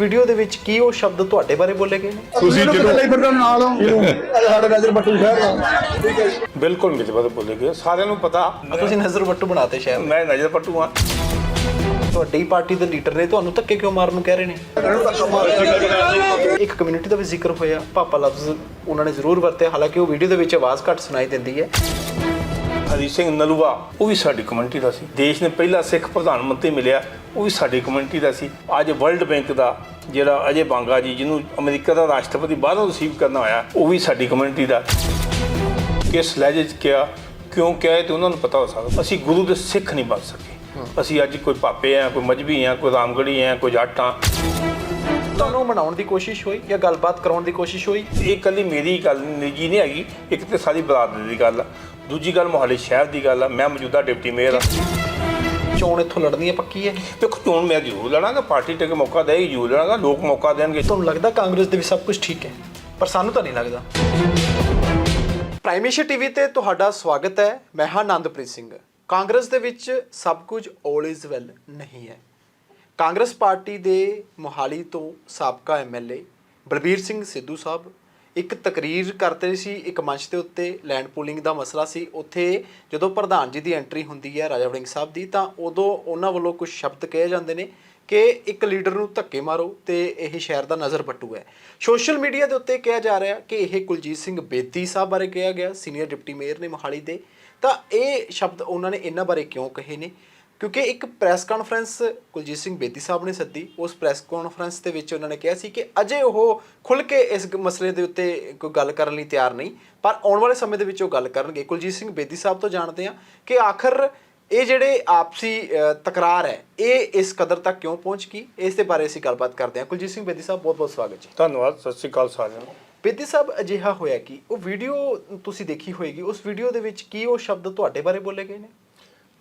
Video ਦੇ ਵਿੱਚ ਕੀ ਉਹ ਸ਼ਬਦ ਤੁਹਾਡੇ ਬਾਰੇ ਬੋਲੇ ਗਏ ਨੇ? ਤੁਸੀਂ ਕਿਤੇ ਲਈ ਫਿਰਦਾ ਨਾਲ ਹੋ। ਸਾਡੇ ਨਜ਼ਰ ਬੱਟੂ ਸ਼ਹਿਰ ਦਾ। ਠੀਕ ਹੈ ਜੀ। ਬਿਲਕੁਲ ਮੇਰੇ ਬਾਰੇ ਬੋਲੇ ਗਏ। ਸਾਰਿਆਂ ਨੂੰ ਪਤਾ। ਤੁਸੀਂ ਨਜ਼ਰ ਵੱਟੂ ਬਣਾਤੇ ਸ਼ਾਇਦ ਮੈਂ ਨਜ਼ਰ ਪੱਟੂ ਹਾਂ। ਤੁਹਾਡੀ ਪਾਰਟੀ ਦੇ ਲੀਡਰ ਨੇ ਤੁਹਾਨੂੰ ਧੱਕੇ ਕਿਉਂ ਮਾਰਨ ਨੂੰ ਕਹਿ ਰਹੇ ਨੇ? ਇੱਕ ਕਮਿਊਨਿਟੀ ਦਾ ਵੀ ਜ਼ਿਕਰ ਹੋਇਆ। ਪਾਪਾ ਲਫ਼ਜ਼ ਉਹਨਾਂ ਨੇ ਜ਼ਰੂਰ ਵਰਤਿਆ। ਹਾਲਾਂਕਿ ਉਹ ਵੀਡੀਓ ਦੇ ਵਿੱਚ ਆਵਾਜ਼ ਘੱਟ ਸੁਣਾਈ ਦਿੰਦੀ ਹੈ। ਹਰੀ ਸਿੰਘ ਨਲੂਆ ਉਹ ਵੀ ਸਾਡੀ ਕਮਿਊਨਿਟੀ ਦਾ ਸੀ। ਦੇਸ਼ ਨੇ ਪਹਿਲਾ ਸਿੱਖ ਪ੍ਰਧਾਨ ਮੰਤਰੀ ਮਿਲਿਆ। ਉਹ ਵੀ ਸਾਡੀ ਕਮਿਊਨਿਟੀ ਦਾ ਸੀ। ਅੱਜ ਵਰਲਡ ਬੈਂਕ ਦਾ ਜਿਹੜਾ ਅਜੇ ਬਾਂਗਾ ਜੀ ਜਿਹਨੂੰ ਅਮਰੀਕਾ ਦਾ ਰਾਸ਼ਟਰਪਤੀ ਬਾਹਰੋਂ ਰਿਸੀਵ ਕਰਨਾ ਹੋਇਆ ਉਹ ਵੀ ਸਾਡੀ ਕਮਿਊਨਿਟੀ ਦਾ। ਕਿਸ ਲਹਿਜੇ 'ਚ ਕਿਹਾ ਕਿਉਂ ਕਿਹਾ ਤੇ ਉਹਨਾਂ ਨੂੰ ਪਤਾ ਹੋ ਸਕਦਾ। ਅਸੀਂ ਗੁਰੂ ਦੇ ਸਿੱਖ ਨਹੀਂ ਬਣ ਸਕੇ। ਅਸੀਂ ਅੱਜ ਕੋਈ ਪਾਪੇ ਆ ਕੋਈ ਮਜਬੀ ਆ ਕੋਈ ਰਾਮਗੜੀ ਆ ਕੋਈ ਜੱਟ ਤੁਹਾਨੂੰ ਮਨਾਉਣ ਦੀ ਕੋਸ਼ਿਸ਼ ਹੋਈ ਜਾਂ ਗੱਲਬਾਤ ਕਰਾਉਣ ਦੀ ਕੋਸ਼ਿਸ਼ ਹੋਈ? ਇਹ ਇਕੱਲੀ ਮੇਰੀ ਗੱਲ ਨਿੱਜੀ ਨਹੀਂ ਹੈਗੀ। ਇੱਕ ਤੇ ਸਾਰੀ ਬਰਾਦਰੀ ਦੀ ਗੱਲ ਆ। ਦੂਜੀ ਗੱਲ ਮੋਹਾਲੀ ਸ਼ਹਿਰ ਦੀ ਗੱਲ ਆ। ਮੈਂ ਮੌਜੂਦਾ ਡਿਪਟੀ ਮੇਅਰ ਆ। ਚੋਣ ਇੱਥੋਂ ਲੜਨੀ ਹੈ ਪੱਕੀ ਹੈ? ਦੇਖੋ ਚੋਣ ਮੈਂ ਜ਼ਰੂਰ ਲੜਾਂਗਾ ਪਾਰਟੀ ਤੇ ਮੌਕਾ ਦੇਗੀ ਜ਼ਰੂਰ ਲੜਾਂਗਾ ਲੋਕ ਮੌਕਾ ਦੇਣਗੇ। ਤੁਹਾਨੂੰ ਲੱਗਦਾ ਕਾਂਗਰਸ ਦੇ ਵੀ ਸਭ ਕੁਝ ਠੀਕ ਹੈ? ਪਰ ਸਾਨੂੰ ਤਾਂ ਨਹੀਂ ਲੱਗਦਾ। ਪ੍ਰਾਈਮੇਸ਼ਰ ਟੀਵੀ ਤੇ ਤੁਹਾਡਾ ਸਵਾਗਤ ਹੈ। ਮੈਂ ਹਾਂ ਆਨੰਦਪ੍ਰੀਤ ਸਿੰਘ। ਕਾਂਗਰਸ ਦੇ ਵਿੱਚ ਸਭ ਕੁਝ 올 ਇਜ਼ ਵੈਲ ਨਹੀਂ ਹੈ। ਕਾਂਗਰਸ ਪਾਰਟੀ ਦੇ ਮੋਹਾਲੀ ਤੋਂ ਸਾਬਕਾ ਐਮਐਲਏ ਬਲਬੀਰ ਸਿੰਘ ਸਿੱਧੂ ਸਾਹਿਬ ਇੱਕ ਤਕਰੀਰ ਕਰਦੇ ਸੀ, ਇੱਕ ਮੰਚ ਦੇ ਉੱਤੇ ਲੈਂਡ ਪੂਲਿੰਗ ਦਾ ਮਸਲਾ ਸੀ। ਉੱਥੇ ਜਦੋਂ ਪ੍ਰਧਾਨ ਜੀ ਦੀ ਐਂਟਰੀ ਹੁੰਦੀ ਹੈ, ਰਾਜਾ ਵੜਿੰਗ ਸਾਹਿਬ ਦੀ, ਤਾਂ ਉਦੋਂ ਉਹਨਾਂ ਵੱਲੋਂ ਕੁਝ ਸ਼ਬਦ ਕਹੇ ਜਾਂਦੇ ਨੇ ਕਿ ਇੱਕ ਲੀਡਰ ਨੂੰ ਧੱਕੇ ਮਾਰੋ ਤੇ ਇਹ ਸ਼ਹਿਰ ਦਾ ਨਜ਼ਰ ਪੱਟੂ ਹੈ। ਸੋਸ਼ਲ ਮੀਡੀਆ ਦੇ ਉੱਤੇ ਕਿਹਾ ਜਾ ਰਿਹਾ ਕਿ ਇਹ ਕੁਲਜੀਤ ਸਿੰਘ ਬੇਦੀ ਸਾਹਿਬ ਬਾਰੇ ਕਿਹਾ ਗਿਆ ਸੀਨੀਅਰ ਡਿਪਟੀ ਮੇਅਰ ਨੇ ਮੋਹਾਲੀ ਦੇ। ਤਾਂ ਇਹ ਸ਼ਬਦ ਉਹਨਾਂ ਨੇ ਇਹਨਾਂ ਬਾਰੇ ਕਿਉਂ ਕਹੇ ਨੇ? ਕਿਉਂਕਿ ਇੱਕ ਪ੍ਰੈਸ ਕਾਨਫਰੰਸ ਕੁਲਜੀਤ ਸਿੰਘ ਬੇਦੀ ਸਾਹਿਬ ਨੇ ਸੱਦੀ ਉਸ ਪ੍ਰੈਸ ਕਾਨਫਰੰਸ ਦੇ ਵਿੱਚ ਉਹਨਾਂ ਨੇ ਕਿਹਾ ਸੀ ਕਿ ਅਜੇ ਉਹ ਖੁੱਲ ਕੇ ਇਸ ਮਸਲੇ ਦੇ ਉੱਤੇ ਕੋਈ ਗੱਲ ਕਰਨ ਲਈ ਤਿਆਰ ਨਹੀਂ ਪਰ ਆਉਣ ਵਾਲੇ ਸਮੇਂ ਦੇ ਵਿੱਚ ਉਹ ਗੱਲ ਕਰਨਗੇ। ਕੁਲਜੀਤ ਸਿੰਘ ਬੇਦੀ ਸਾਹਿਬ ਤੋਂ ਜਾਣਦੇ ਆ ਕਿ ਆਖਰ ਇਹ ਜਿਹੜੇ ਆਪਸੀ ਤਕਰਾਰ ਹੈ ਇਹ ਇਸ ਕਦਰ ਤੱਕ ਕਿਉਂ ਪਹੁੰਚ ਗਈ? ਇਸ ਦੇ ਬਾਰੇ ਅਸੀਂ ਗੱਲਬਾਤ ਕਰਦੇ ਹਾਂ। ਕੁਲਜੀਤ ਸਿੰਘ ਬੇਦੀ ਸਾਹਿਬ ਬਹੁਤ ਬਹੁਤ ਸਵਾਗਤ ਜੀ। ਧੰਨਵਾਦ ਸਤਿ ਸ਼੍ਰੀ ਅਕਾਲ ਸਾਰਿਆਂ ਨੂੰ। ਬੇਦੀ ਸਾਹਿਬ ਅਜਿਹਾ ਹੋਇਆ ਕਿ ਉਹ ਵੀਡੀਓ ਤੁਸੀਂ ਦੇਖੀ ਹੋਏਗੀ ਉਸ ਵੀਡੀਓ ਦੇ ਵਿੱਚ ਕੀ ਉਹ ਸ਼ਬਦ ਤੁਹਾਡੇ ਬਾਰੇ ਬੋਲੇ ਗਏ ਨੇ?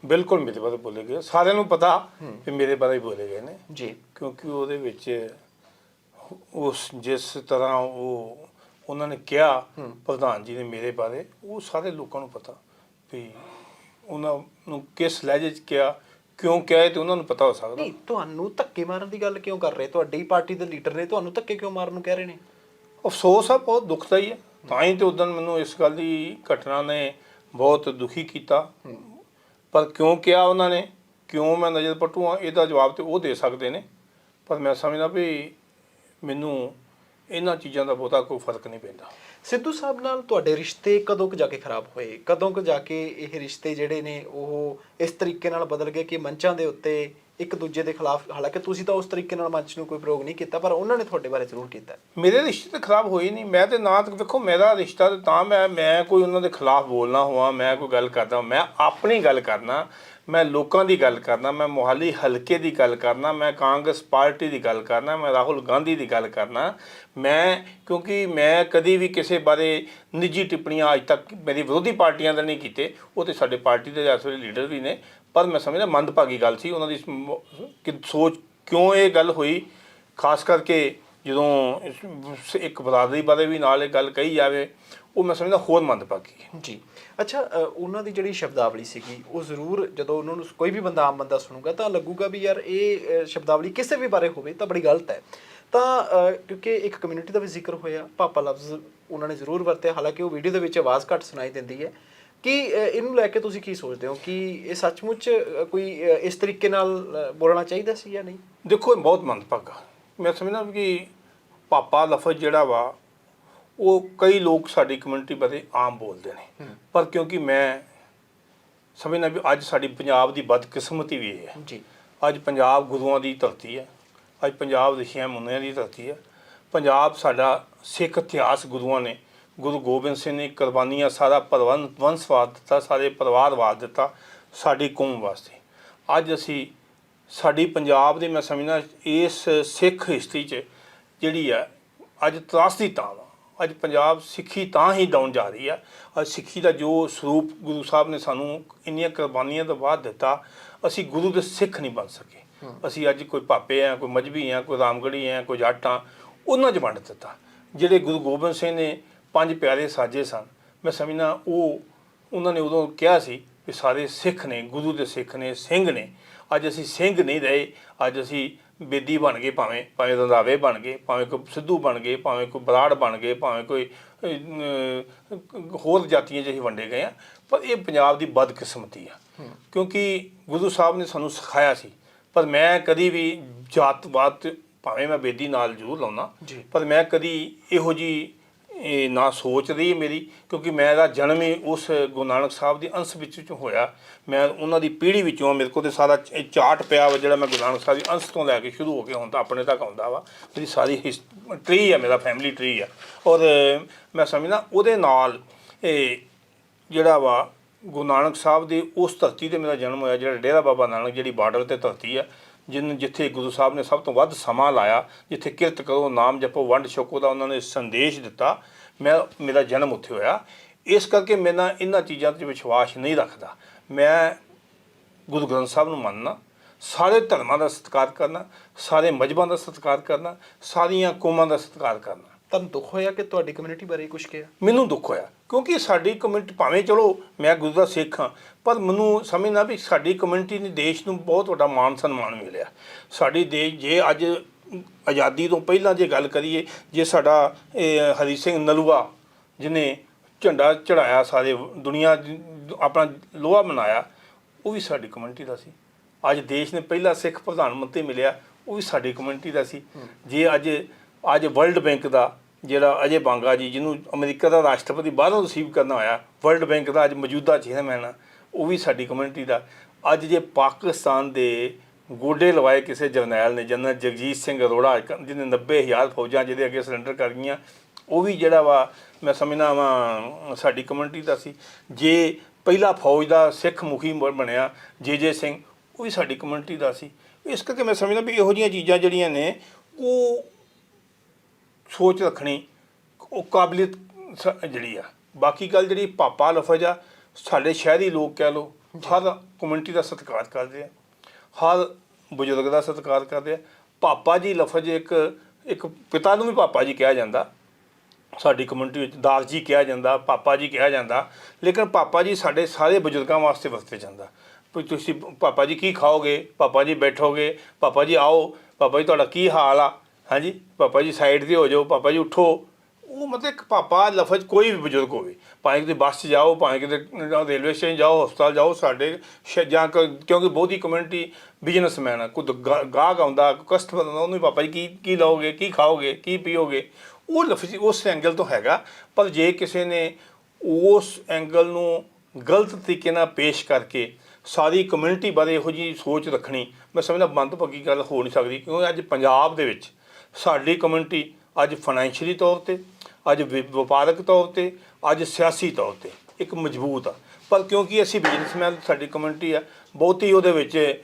ਬਿਲਕੁਲ ਮੇਰੇ ਬਾਰੇ ਬੋਲੇ ਗਏ। ਸਾਰਿਆਂ ਨੂੰ ਪਤਾ ਕਿ ਮੇਰੇ ਬਾਰੇ ਹੀ ਬੋਲੇ ਗਏ ਨੇ। ਜੀ। ਕਿਉਂਕਿ ਉਹਦੇ ਵਿੱਚ ਉਸ ਜਿਸ ਤਰ੍ਹਾਂ ਉਹ ਉਹਨਾਂ ਨੇ ਕਿਹਾ ਪ੍ਰਧਾਨ ਜੀ ਨੇ ਮੇਰੇ ਬਾਰੇ ਉਹ ਸਾਰੇ ਲੋਕਾਂ ਨੂੰ ਪਤਾ ਵੀ ਉਹਨਾਂ ਨੂੰ ਕਿਸ ਲਹਿਜੇ 'ਚ ਕਿਹਾ ਕਿਉਂ ਕਿਹਾ ਤੇ ਉਹਨਾਂ ਨੂੰ ਪਤਾ ਹੋ ਸਕਦਾ। ਨਹੀਂ ਤੁਹਾਨੂੰ ਧੱਕੇ ਮਾਰਨ ਦੀ ਗੱਲ ਕਿਉਂ ਕਰ ਰਹੇ? ਤੁਹਾਡੀ ਪਾਰਟੀ ਦੇ ਲੀਡਰ ਨੇ ਤੁਹਾਨੂੰ ਧੱਕੇ ਕਿਉਂ ਮਾਰਨ ਨੂੰ ਕਹਿ ਰਹੇ ਨੇ? ਅਫਸੋਸ ਆ ਬਹੁਤ ਦੁਖਦਾਈ ਹੈ ਤਾਂ ਹੀ ਤੇ ਉਦੋਂ ਮੈਨੂੰ ਇਸ ਗੱਲ ਦੀ ਘਟਨਾ ਨੇ ਬਹੁਤ ਦੁਖੀ ਕੀਤਾ। ਪਰ ਕਿਉਂ ਕਿਹਾ ਉਹਨਾਂ ਨੇ? ਕਿਉਂ ਮੈਂ ਨਜ਼ਰ ਪਟੂ ਆ ਇਹਦਾ ਜਵਾਬ ਤੇ ਉਹ ਦੇ ਸਕਦੇ ਨੇ। ਪਰ ਮੈਂ ਸਮਝਦਾ ਵੀ ਮੈਨੂੰ ਇਹਨਾਂ ਚੀਜ਼ਾਂ ਦਾ ਬਹੁਤਾ ਕੋਈ ਫ਼ਰਕ ਨਹੀਂ ਪੈਂਦਾ। ਸਿੱਧੂ ਸਾਹਿਬ ਨਾਲ ਤੁਹਾਡੇ ਰਿਸ਼ਤੇ ਕਦੋਂ ਕੁ ਜਾ ਕੇ ਖਰਾਬ ਹੋਏ? ਕਦੋਂ ਕੁ ਜਾ ਕੇ ਇਹ ਰਿਸ਼ਤੇ ਜਿਹੜੇ ਨੇ ਉਹ ਇਸ ਤਰੀਕੇ ਨਾਲ ਬਦਲ ਗਏ ਕਿ ਮੰਚਾਂ ਦੇ ਉੱਤੇ ਇੱਕ ਦੂਜੇ ਦੇ ਖਿਲਾਫ, ਹਾਲਾਂਕਿ ਤੁਸੀਂ ਤਾਂ ਉਸ ਤਰੀਕੇ ਨਾਲ ਮੰਚ ਨੂੰ ਕੋਈ ਪ੍ਰਯੋਗ ਨਹੀਂ ਕੀਤਾ, ਪਰ ਉਹਨਾਂ ਨੇ ਤੁਹਾਡੇ ਬਾਰੇ ਜ਼ਰੂਰ ਕੀਤਾ। ਮੇਰੇ ਰਿਸ਼ਤੇ ਤਾਂ ਖਰਾਬ ਹੋਏ ਨਹੀਂ। ਮੈਂ ਤੇ ਨਾ ਤੱਕ ਵੇਖੋ, ਮੇਰਾ ਰਿਸ਼ਤਾ ਤੇ ਤਾਂ ਮੈਂ ਮੈਂ ਕੋਈ ਉਹਨਾਂ ਦੇ ਖਿਲਾਫ ਬੋਲਣਾ ਹੋਵਾਂ, ਮੈਂ ਕੋਈ ਗੱਲ ਕਰਦਾ ਮੈਂ ਆਪਣੀ ਗੱਲ ਕਰਨਾ, ਮੈਂ ਲੋਕਾਂ ਦੀ ਗੱਲ ਕਰਨਾ, ਮੈਂ ਮੁਹਾਲੀ ਹਲਕੇ ਦੀ ਗੱਲ ਕਰਨਾ, ਮੈਂ ਕਾਂਗਰਸ ਪਾਰਟੀ ਦੀ ਗੱਲ ਕਰਨਾ, ਮੈਂ ਰਾਹੁਲ ਗਾਂਧੀ ਦੀ ਗੱਲ ਕਰਨਾ। ਮੈਂ, ਕਿਉਂਕਿ ਮੈਂ ਕਦੀ ਵੀ ਕਿਸੇ ਬਾਰੇ ਨਿੱਜੀ ਟਿੱਪਣੀਆਂ ਅੱਜ ਤੱਕ ਮੇਰੀ ਵਿਰੋਧੀ ਪਾਰਟੀਆਂ ਦਾ ਨਹੀਂ ਕੀਤੇ, ਉਹ ਤੇ ਸਾਡੇ ਪਾਰਟੀ ਦੇ ਇਸ ਵੇਲੇ ਲੀਡਰ ਵੀ ਨੇ। ਪਰ ਮੈਂ ਸਮਝਦਾ ਮੰਦਭਾਗੀ ਗੱਲ ਸੀ, ਉਹਨਾਂ ਦੀ ਕਿ ਸੋਚ ਕਿਉਂ ਇਹ ਗੱਲ ਹੋਈ? ਖਾਸ ਕਰਕੇ ਜਦੋਂ ਇੱਕ ਬਰਾਦਰੀ ਬਾਰੇ ਵੀ ਨਾਲ ਇਹ ਗੱਲ ਕਹੀ ਜਾਵੇ, ਉਹ ਮੈਂ ਸਮਝਦਾ ਹੋਰ ਮੰਦਭਾਗੀ ਹੈ। ਜੀ। ਅੱਛਾ ਉਹਨਾਂ ਦੀ ਜਿਹੜੀ ਸ਼ਬਦਾਵਲੀ ਸੀਗੀ, ਉਹ ਜ਼ਰੂਰ ਜਦੋਂ ਉਹਨਾਂ ਨੂੰ ਕੋਈ ਵੀ ਬੰਦਾ ਆਮ ਬੰਦਾ ਸੁਣੂਗਾ ਤਾਂ ਲੱਗੂਗਾ ਵੀ ਯਾਰ ਇਹ ਸ਼ਬਦਾਵਲੀ ਕਿਸੇ ਵੀ ਬਾਰੇ ਹੋਵੇ ਤਾਂ ਬੜੀ ਗਲਤ ਹੈ। ਤਾਂ ਕਿਉਂਕਿ ਇੱਕ ਕਮਿਊਨਿਟੀ ਦਾ ਵੀ ਜ਼ਿਕਰ ਹੋਇਆ, ਪਾਪਾ ਲਫ਼ਜ਼ ਉਹਨਾਂ ਨੇ ਜ਼ਰੂਰ ਵਰਤਿਆ, ਹਾਲਾਂਕਿ ਉਹ ਵੀਡੀਓ ਦੇ ਵਿੱਚ ਆਵਾਜ਼ ਘੱਟ ਸੁਣਾਈ ਦਿੰਦੀ ਹੈ। ਕਿ ਇਹਨੂੰ ਲੈ ਕੇ ਤੁਸੀਂ ਕੀ ਸੋਚਦੇ ਹੋ? ਕਿ ਇਹ ਸੱਚਮੁੱਚ ਕੋਈ ਇਸ ਤਰੀਕੇ ਨਾਲ ਬੋਲਣਾ ਚਾਹੀਦਾ ਸੀ ਜਾਂ ਨਹੀਂ? ਦੇਖੋ ਇਹ ਬਹੁਤ ਮੰਦਭਾਗਾ। ਮੈਂ ਸਮਝਦਾ ਕਿ ਪਾਪਾ ਲਫ਼ਜ਼ ਜਿਹੜਾ ਵਾ ਉਹ ਕਈ ਲੋਕ ਸਾਡੀ ਕਮਿਊਨਿਟੀ ਬਾਰੇ ਆਮ ਬੋਲਦੇ ਨੇ। ਪਰ ਕਿਉਂਕਿ ਮੈਂ ਸਮਝਦਾ ਵੀ ਅੱਜ ਸਾਡੀ ਪੰਜਾਬ ਦੀ ਬਦਕਿਸਮਤੀ ਵੀ ਇਹ ਹੈ। ਜੀ। ਅੱਜ ਪੰਜਾਬ ਗੁਰੂਆਂ ਦੀ ਧਰਤੀ ਹੈ। ਅੱਜ ਪੰਜਾਬ ਰਿਸ਼ੀਆਂ ਮੁਨੀਆਂ ਦੀ ਧਰਤੀ ਹੈ। ਪੰਜਾਬ ਸਾਡਾ ਸਿੱਖ ਇਤਿਹਾਸ ਗੁਰੂਆਂ ਨੇ ਗੁਰੂ ਗੋਬਿੰਦ ਸਿੰਘ ਨੇ ਕੁਰਬਾਨੀਆਂ ਸਾਰਾ ਪਰਵਨ ਵੰਸ਼ਵਾਦ ਦਿੱਤਾ ਸਾਰੇ ਪਰਿਵਾਰਵਾਦ ਦਿੱਤਾ ਸਾਡੀ ਕੌਮ ਵਾਸਤੇ। ਅੱਜ ਅਸੀਂ ਸਾਡੀ ਪੰਜਾਬ ਦੀ ਮੈਂ ਸਮਝਦਾ ਇਸ ਸਿੱਖ ਹਿਸਟਰੀ 'ਚ ਜਿਹੜੀ ਹੈ ਅੱਜ ਤਰਾਸਦੀ ਤਾਂ ਅੱਜ ਪੰਜਾਬ ਸਿੱਖੀ ਤਾਂ ਹੀ ਡਾਊਨ ਜਾ ਰਹੀ ਹੈ ਅੱਜ ਸਿੱਖੀ ਦਾ ਜੋ ਸਰੂਪ ਗੁਰੂ ਸਾਹਿਬ ਨੇ ਸਾਨੂੰ ਇੰਨੀਆਂ ਕੁਰਬਾਨੀਆਂ ਤੋਂ ਬਾਅਦ ਦਿੱਤਾ ਅਸੀਂ ਗੁਰੂ ਦੇ ਸਿੱਖ ਨਹੀਂ ਬਣ ਸਕੇ। ਅਸੀਂ ਅੱਜ ਕੋਈ ਪਾਪੇ ਆ ਕੋਈ ਮਜਬੀ ਆ ਕੋਈ ਰਾਮਗੜੀ ਆ ਕੋਈ ਜੱਟ ਆ ਉਹਨਾਂ 'ਚ ਵੰਡ ਦਿੱਤਾ। ਜਿਹੜੇ ਗੁਰੂ ਗੋਬਿੰਦ ਸਿੰਘ ਨੇ ਪੰਜ ਪਿਆਰੇ ਸਾਜੇ ਸਨ। ਮੈਂ ਸਮਝਦਾ ਉਹ ਉਹਨਾਂ ਨੇ ਉਦੋਂ ਕਿਹਾ ਸੀ ਵੀ ਸਾਰੇ ਸਿੱਖ ਨੇ ਗੁਰੂ ਦੇ ਸਿੱਖ ਨੇ ਸਿੰਘ ਨੇ। ਅੱਜ ਅਸੀਂ ਸਿੰਘ ਨਹੀਂ ਰਹੇ ਅੱਜ ਅਸੀਂ ਬੇਦੀ ਬਣ ਗਏ ਭਾਵੇਂ ਭਾਵੇਂ ਰੰਧਾਵੇ ਬਣ ਗਏ ਭਾਵੇਂ ਕੋਈ ਸਿੱਧੂ ਬਣ ਗਏ ਭਾਵੇਂ ਕੋਈ ਬਰਾੜ ਬਣ ਗਏ ਭਾਵੇਂ ਕੋਈ ਹੋਰ ਜਾਤੀਆਂ ਜਿਹੀ ਵੰਡੇ ਗਏ ਆ। ਪਰ ਇਹ ਪੰਜਾਬ ਦੀ ਬਦਕਿਸਮਤੀ ਆ। ਕਿਉਂਕਿ ਗੁਰੂ ਸਾਹਿਬ ਨੇ ਸਾਨੂੰ ਸਿਖਾਇਆ ਸੀ। ਪਰ ਮੈਂ ਕਦੀ ਵੀ ਜਾਤਵਾਦ ਭਾਵੇਂ ਮੈਂ ਬੇਦੀ ਨਾਲ ਜ਼ਰੂਰ ਲਾਉਣਾ। ਪਰ ਮੈਂ ਕਦੀ ਇਹੋ ਜੀ ਇਹ ਨਾ ਸੋਚ ਰਹੀ ਮੇਰੀ, ਕਿਉਂਕਿ ਮੈਂ ਮੇਰਾ ਜਨਮ ਹੀ ਉਸ ਗੁਰੂ ਨਾਨਕ ਸਾਹਿਬ ਦੀ ਅੰਸ਼ ਵਿੱਚ ਚ ਹੋਇਆ। ਮੈਂ ਉਹਨਾਂ ਦੀ ਪੀੜ੍ਹੀ ਵਿੱਚੋਂ, ਮੇਰੇ ਕੋਲ ਤੇ ਸਾਰਾ ਚ- ਚਾਰਟ ਪਿਆ ਵਾ ਜਿਹੜਾ ਮੈਂ ਗੁਰੂ ਨਾਨਕ ਸਾਹਿਬ ਦੀ ਅੰਸ਼ ਤੋਂ ਲੈ ਕੇ ਸ਼ੁਰੂ ਹੋ ਕੇ ਹੁਣ ਤਾਂ ਆਪਣੇ ਤੱਕ ਆਉਂਦਾ ਵਾ। ਮੇਰੀ ਸਾਰੀ ਟ੍ਰੀ ਆ, ਮੇਰਾ ਫੈਮਿਲੀ ਟ੍ਰੀ ਆ। ਔਰ ਮੈਂ ਸਮਝਦਾ ਉਹਦੇ ਨਾਲ ਇਹ ਜਿਹੜਾ ਵਾ ਗੁਰੂ ਨਾਨਕ ਸਾਹਿਬ ਦੀ ਉਸ ਧਰਤੀ ਤੇ ਮੇਰਾ ਜਨਮ ਹੋਇਆ, ਜਿਹੜਾ ਡੇਰਾ ਬਾਬਾ ਨਾਨਕ ਜਿਹੜੀ ਬਾਰਡਰ ਤੇ ਧਰਤੀ ਆ ਜਿਨ ਜਿੱਥੇ ਗੁਰੂ ਸਾਹਿਬ ਨੇ ਸਭ ਤੋਂ ਵੱਧ ਸਮਾਂ ਲਾਇਆ, ਜਿੱਥੇ ਕਿਰਤ ਕਰੋ, ਨਾਮ ਜਪੋ, ਵੰਡ ਛਕੋ ਦਾ ਉਹਨਾਂ ਨੇ ਸੰਦੇਸ਼ ਦਿੱਤਾ, ਮੈਂ ਮੇਰਾ ਜਨਮ ਉੱਥੇ ਹੋਇਆ। ਇਸ ਕਰਕੇ ਮੈਂ ਨਾ ਇਹਨਾਂ ਚੀਜ਼ਾਂ ਤੇ ਵਿਸ਼ਵਾਸ ਨਹੀਂ ਰੱਖਦਾ। ਮੈਂ ਗੁਰੂ ਗ੍ਰੰਥ ਸਾਹਿਬ ਨੂੰ ਮੰਨਣਾ ਸਾਰੇ ਧਰਮਾਂ ਦਾ ਸਤਿਕਾਰ ਕਰਨਾ, ਸਾਰੇ ਮਜ਼ਹਬਾਂ ਦਾ ਸਤਿਕਾਰ ਕਰਨਾ, ਸਾਰੀਆਂ ਕੌਮਾਂ ਦਾ ਸਤਿਕਾਰ ਕਰਨਾ। ਤੁਹਾਨੂੰ ਦੁੱਖ ਹੋਇਆ ਕਿ ਤੁਹਾਡੀ ਕਮਿਊਨਿਟੀ ਬਾਰੇ ਕੁਝ ਕਿਹਾ? ਮੈਨੂੰ ਦੁੱਖ ਹੋਇਆ ਕਿਉਂਕਿ ਸਾਡੀ ਕਮਿਊਨਿਟੀ ਭਾਵੇਂ ਚਲੋ ਮੈਂ ਗੁਰੂ ਦਾ ਸਿੱਖ ਹਾਂ ਪਰ ਮੈਨੂੰ ਸਮਝਣਾ ਵੀ ਸਾਡੀ ਕਮਿਊਨਿਟੀ ਨੇ ਦੇਸ਼ ਨੂੰ ਬਹੁਤ ਵੱਡਾ ਮਾਣ ਸਨਮਾਨ ਮਿਲਿਆ। ਸਾਡੀ ਦੇਸ਼ ਜੇ ਅੱਜ ਆਜ਼ਾਦੀ ਤੋਂ ਪਹਿਲਾਂ ਜੇ ਗੱਲ ਕਰੀਏ ਜੇ ਸਾਡਾ ਹਰੀ ਸਿੰਘ ਨਲੂਆ ਜਿਹਨੇ ਝੰਡਾ ਚੜਾਇਆ ਸਾਰੇ ਦੁਨੀਆ ਆਪਣਾ ਲੋਹਾ ਮਨਾਇਆ ਉਹ ਵੀ ਸਾਡੀ ਕਮਿਊਨਿਟੀ ਦਾ ਸੀ। ਅੱਜ ਦੇਸ਼ ਨੇ ਪਹਿਲਾ ਸਿੱਖ ਪ੍ਰਧਾਨ ਮੰਤਰੀ ਮਿਲਿਆ ਉਹ ਵੀ ਸਾਡੀ ਕਮਿਊਨਿਟੀ ਦਾ ਸੀ। ਜੇ ਅੱਜ ਅੱਜ ਵਰਲਡ ਬੈਂਕ ਦਾ ਜਿਹੜਾ ਅਜੇ ਬਾਂਗਾ ਜੀ, ਜਿਹਨੂੰ ਅਮਰੀਕਾ ਦਾ ਰਾਸ਼ਟਰਪਤੀ ਬਾਹਰੋਂ ਰਿਸੀਵ ਕਰਨਾ ਹੋਇਆ ਵਰਲਡ ਬੈਂਕ ਦਾ ਅੱਜ ਮੌਜੂਦਾ ਚੇਅਰਮੈਨ ਆ, ਉਹ ਵੀ ਸਾਡੀ ਕਮਿਊਨਿਟੀ ਦਾ। ਅੱਜ ਜੇ ਪਾਕਿਸਤਾਨ ਦੇ ਗੋਡੇ ਲਵਾਏ ਕਿਸੇ ਜਰਨੈਲ ਨੇ ਜਨਰਲ ਜਗਜੀਤ ਸਿੰਘ ਅਰੋੜਾ, ਜਿਹਨੇ 90000 ਫੌਜਾਂ ਜਿਹਦੇ ਅੱਗੇ ਸਰੈਂਡਰ ਕਰ ਗਈਆਂ, ਉਹ ਵੀ ਜਿਹੜਾ ਵਾ, ਮੈਂ ਸਮਝਦਾ ਵਾ, ਸਾਡੀ ਕਮਿਊਨਿਟੀ ਦਾ ਸੀ। ਜੇ ਪਹਿਲਾ ਫੌਜ ਦਾ ਸਿੱਖ ਮੁਖੀ ਬ- ਬਣਿਆ, ਜੇ ਜੇ ਸਿੰਘ, ਉਹ ਵੀ ਸਾਡੀ ਕਮਿਊਨਿਟੀ ਦਾ ਸੀ। ਇਸ ਕਰਕੇ ਮੈਂ ਸਮਝਦਾ ਵੀ ਇਹੋ ਜਿਹੀਆਂ ਚੀਜ਼ਾਂ ਜਿਹੜੀਆਂ ਨੇ, ਉਹ ਸੋਚ ਰੱਖਣੀ ਉਹ ਕਾਬਲੀਅਤ ਸ- ਜਿਹੜੀ ਆ। ਬਾਕੀ ਗੱਲ ਜਿਹੜੀ ਪਾਪਾ ਲਫ਼ਜ਼ ਆ, ਸਾਡੇ ਸ਼ਹਿਰੀ ਲੋਕ ਕਹਿ ਲੋ ਹਰ ਕਮਿਊਨਿਟੀ ਦਾ ਸਤਿਕਾਰ ਕਰਦੇ ਆ, ਹਰ ਬਜ਼ੁਰਗ ਦਾ ਸਤਿਕਾਰ ਕਰਦੇ ਆ। ਪਾਪਾ ਜੀ ਲਫ਼ਜ਼ ਇੱਕ ਇੱਕ ਪਿਤਾ ਨੂੰ ਵੀ ਪਾਪਾ ਜੀ ਕਿਹਾ ਜਾਂਦਾ। ਸਾਡੀ ਕਮਿਊਨਿਟੀ ਵਿੱਚ ਦਾਸ ਜੀ ਕਿਹਾ ਜਾਂਦਾ, ਪਾਪਾ ਜੀ ਕਿਹਾ ਜਾਂਦਾ। ਲੇਕਿਨ ਪਾਪਾ ਜੀ ਸਾਡੇ ਸਾਰੇ ਬਜ਼ੁਰਗਾਂ ਵਾਸਤੇ ਵਰਤੇ ਜਾਂਦਾ। ਵੀ ਤੁਸੀਂ ਪਾਪਾ ਜੀ ਕੀ ਖਾਓਗੇ? ਪਾਪਾ ਜੀ ਬੈਠੋਗੇ, ਪਾਪਾ ਜੀ ਆਓ, ਪਾਪਾ ਜੀ ਤੁਹਾਡਾ ਕੀ ਹਾਲ ਆ? ਹਾਂਜੀ, ਪਾਪਾ ਜੀ ਸਾਈਡ ਤੇ ਹੋ ਜਾਓ, ਪਾਪਾ ਜੀ ਉਠੋ। ਉਹ ਮਤਲਬ ਇੱਕ ਪਾਪਾ ਲਫ਼ਜ਼ ਕੋਈ ਵੀ ਬਜ਼ੁਰਗ ਹੋਵੇ, ਭਾਵੇਂ ਕਿਤੇ ਬੱਸ 'ਚ ਜਾਓ, ਭਾਵੇਂ ਕਿਤੇ ਰੇਲਵੇ ਸਟੇਸ਼ਨ ਜਾਓ, ਹਸਪਤਾਲ ਜਾਓ, ਸਾਡੇ ਸ਼- ਜਾਂ ਕ- ਕਿਉਂਕਿ ਬਹੁਤੀ ਕਮਿਊਨਿਟੀ ਬਿਜ਼ਨਸਮੈਨ ਆ ਕੋਈ ਗਾ- ਗਾਹਕ ਆਉਂਦਾ ਕਸਟਮਰ ਆਉਂਦਾ, ਉਹਨੂੰ ਵੀ ਪਾਪਾ ਜੀ ਕੀ ਕੀ ਲਓਗੇ, ਕੀ ਖਾਓਗੇ, ਕੀ ਪੀਓਗੇ? ਉਹ ਲਫ਼ਜ਼ ਉਸ ਐਂਗਲ ਤੋਂ ਹੈਗਾ, ਪਰ ਜੇ ਕਿਸੇ ਨੇ ਉਸ ਐਂਗਲ ਨੂੰ ਗਲਤ ਤਰੀਕੇ ਨਾਲ ਪੇਸ਼ ਕਰਕੇ ਸਾਰੀ ਕਮਿਊਨਿਟੀ ਬਾਰੇ ਇਹੋ ਜੀ ਸੋਚ ਰੱਖਣੀ, ਮੈਂ ਸਮਝਦਾ ਮੰਦਭਾਗੀ ਗੱਲ ਹੋ ਨਹੀਂ ਸਕਦੀ, ਕਿਉਂਕਿ ਅੱਜ ਪੰਜਾਬ ਦੇ ਵਿੱਚ ਸਾਡੀ ਕਮਿਊਨਿਟੀ ਅੱਜ ਫਾਈਨੈਂਸ਼ੀਅਲੀ ਤੌਰ ਤੇ, ਅੱਜ ਵਿ- ਵਪਾਰਕ ਤੌਰ ਤੇ, ਅੱਜ ਸਿਆਸੀ ਤੌਰ ਤੇ ਇੱਕ ਮਜ਼ਬੂਤ ਆ। ਪਰ ਕਿਉਂਕਿ ਅਸੀਂ ਬਿਜ਼ਨਸਮੈਨ ਸਾਡੀ ਕਮਿਊਨਿਟੀ ਆ, ਬਹੁਤੀ ਉਹਦੇ ਵਿੱਚ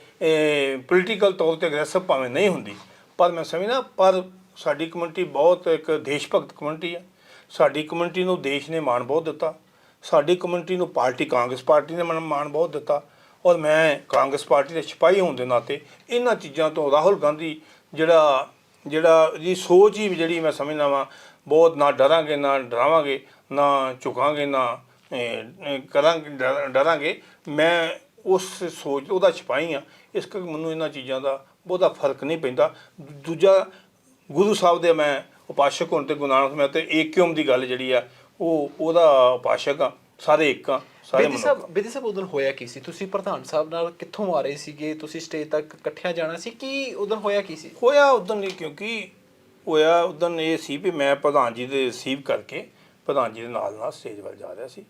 ਪੋਲੀਟੀਕਲ ਤੌਰ ਤੇ ਅਗਰੈਸਿਵ ਭਾਵੇਂ ਨਹੀਂ ਹੁੰਦੀ। ਪਰ ਮੈਂ ਸਮਝਦਾ, ਪਰ ਸਾਡੀ ਕਮਿਊਨਿਟੀ ਬਹੁਤ ਇੱਕ ਦੇਸ਼ ਭਗਤ ਕਮਿਊਨਿਟੀ ਆ। ਸਾਡੀ ਕਮਿਊਨਿਟੀ ਨੂੰ ਦੇਸ਼ ਨੇ ਮਾਣ ਬਹੁਤ ਦਿੱਤਾ। ਸਾਡੀ ਕਮਿਊਨਿਟੀ ਨੂੰ ਪਾਰਟੀ ਕਾਂਗਰਸ ਪਾਰਟੀ ਨੇ ਮਾਣ ਮਾਣ ਬਹੁਤ ਦਿੱਤਾ। ਔਰ ਮੈਂ ਕਾਂਗਰਸ ਪਾਰਟੀ ਦੇ ਸਿਪਾਹੀ ਹੋਣ ਦੇ ਨਾਤੇ ਇਹਨਾਂ ਚੀਜ਼ਾਂ ਤੋਂ ਰਾਹੁਲ ਗਾਂਧੀ ਜਿਹੜਾ ਜਿਹੜਾ ਜੀ ਸੋਚ ਹੀ ਜਿਹੜੀ ਮੈਂ ਸਮਝਦਾ ਵਾਂ ਬਹੁਤ ਨਾ ਡਰਾਂਗੇ ਨਾ ਡਰਾਵਾਂਗੇ ਨਾ ਝੁਕਾਂਗੇ ਨਾ ਅਹ, ਕਰਾਂਗੇ ਡਰ- ਡਰਾਂਗੇ। ਮੈਂ ਉਸ ਸੋਚ ਉਹਦਾ ਛਪਾਈ ਆ ਇਸ ਕਰਕੇ ਮੈਨੂੰ ਇਹਨਾਂ ਚੀਜ਼ਾਂ ਦਾ ਬਹੁਤਾ ਫ਼ਰਕ ਨਹੀਂ ਪੈਂਦਾ। ਦੂਜਾ ਗੁਰੂ ਸਾਹਿਬ ਦੇ ਮੈਂ ਉਪਾਸ਼ਕ ਹੋਣ ਤੇ ਗੁਰੂ ਨਾਨਕ ਮੈਂ ਤੇ ਏਕਿਉਮ ਦੀ ਗੱਲ ਜਿਹੜੀ ਆ ਉਹ ਉਹਦਾ ਉਪਾਸ਼ਕ ਆ ਸਾਰੇ ਇੱਕ ਆ ਸਾਰੇ ਬੇਦੀ ਸਾਹਿਬ। ਬੇਦੀ ਸਾਹਿਬ ਉਦੋਂ ਹੋਇਆ ਕੀ ਸੀ? ਤੁਸੀਂ ਪ੍ਰਧਾਨ ਸਾਹਿਬ ਨਾਲ ਕਿੱਥੋਂ ਆ ਰਹੇ ਸੀਗੇ? ਤੁਸੀਂ ਸਟੇਜ ਤੱਕ ਇਕੱਠਿਆਂ ਜਾਣਾ ਸੀ ਕੀ ਉਦੋਂ ਹੋਇਆ ਕੀ ਸੀ? ਹੋਇਆ ਉਦੋਂ ਨਹੀਂ ਕਿਉਂਕਿ ਹੋਇਆ ਉਦੋਂ ਇਹ ਸੀ ਵੀ ਮੈਂ ਪ੍ਰਧਾਨ ਜੀ ਦੇ ਰਿਸੀਵ ਕਰਕੇ ਪ੍ਰਧਾਨ ਜੀ ਦੇ ਨਾਲ ਨਾਲ ਸਟੇਜ ਵੱਲ ਜਾ ਰਿਹਾ ਸੀ।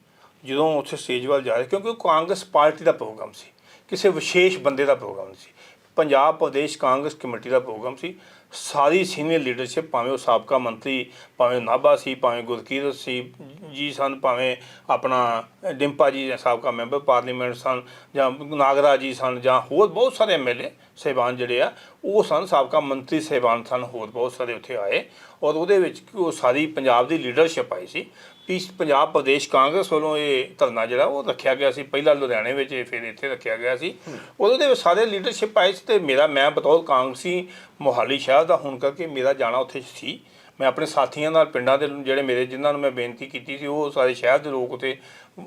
ਜਦੋਂ ਉੱਥੇ ਸਟੇਜ ਵੱਲ ਜਾ ਰਿਹਾ ਕਿਉਂਕਿ ਉਹ ਕਾਂਗਰਸ ਪਾਰਟੀ ਦਾ ਪ੍ਰੋਗਰਾਮ ਸੀ। ਕਿਸੇ ਵਿਸ਼ੇਸ਼ ਬੰਦੇ ਦਾ ਪ੍ਰੋਗਰਾਮ ਸੀ। ਪੰਜਾਬ ਪ੍ਰਦੇਸ਼ ਕਾਂਗਰਸ ਕਮੇਟੀ ਦਾ ਪ੍ਰੋਗਰਾਮ ਸੀ। ਸਾਰੀ ਸੀਨੀਅਰ ਲੀਡਰਸ਼ਿਪ ਭਾਵੇਂ ਉਹ ਸਾਬਕਾ ਮੰਤਰੀ, ਭਾਵੇਂ ਨਾਭਾ ਸੀ, ਭਾਵੇਂ ਗੁਰਕੀਰਤ ਸੀ ਜੀ ਸਨ, ਭਾਵੇਂ ਆਪਣਾ ਡਿੰਪਾ ਜੀ ਜਾਂ ਸਾਬਕਾ ਮੈਂਬਰ ਪਾਰਲੀਮੈਂਟ ਸਨ ਜਾਂ ਨਾਗਰਾ ਜੀ ਸਨ ਜਾਂ ਹੋਰ ਬਹੁਤ ਸਾਰੇ ਐਮਐਲਏ ਸਹਿਬਾਨ ਜਿਹੜੇ ਆ, ਉਹ ਸਨ, ਸਾਬਕਾ ਮੰਤਰੀ ਸਹਿਬਾਨ ਸਨ, ਹੋਰ ਬਹੁਤ ਸਾਰੇ ਉੱਥੇ ਆਏ ਔਰ ਉਹਦੇ ਵਿੱਚ ਉਹ ਸਾਰੀ ਪੰਜਾਬ ਦੀ ਲੀਡਰਸ਼ਿਪ ਆਈ ਸੀ। ਪੀਸ ਪੰਜਾਬ ਪ੍ਰਦੇਸ਼ ਕਾਂਗਰਸ ਵੱਲੋਂ ਇਹ ਧਰਨਾ ਜਿਹੜਾ ਉਹ ਰੱਖਿਆ ਗਿਆ ਸੀ। ਪਹਿਲਾਂ ਲੁਧਿਆਣੇ ਵਿੱਚ ਇਹ ਫਿਰ ਇੱਥੇ ਰੱਖਿਆ ਗਿਆ ਸੀ। ਉਹਦੇ ਵਿੱਚ ਸਾਰੇ ਲੀਡਰਸ਼ਿਪ ਆਏ ਸੀ ਤੇ ਮੇਰਾ ਮੈਂ ਬਤੌਰ ਕਾਂਗਰਸੀ ਮੋਹਾਲੀ ਸ਼ਹਿਰ ਦਾ ਹੋਣ ਕਰਕੇ ਮੇਰਾ ਜਾਣਾ ਉੱਥੇ ਸੀ। ਮੈਂ ਆਪਣੇ ਸਾਥੀਆਂ ਨਾਲ ਪਿੰਡਾਂ ਦੇ ਜਿਹੜੇ ਮੇਰੇ ਜਿਨ੍ਹਾਂ ਨੂੰ ਮੈਂ ਬੇਨਤੀ ਕੀਤੀ ਸੀ ਉਹ ਸਾਰੇ ਸ਼ਹਿਰ ਦੇ ਲੋਕ ਉੱਥੇ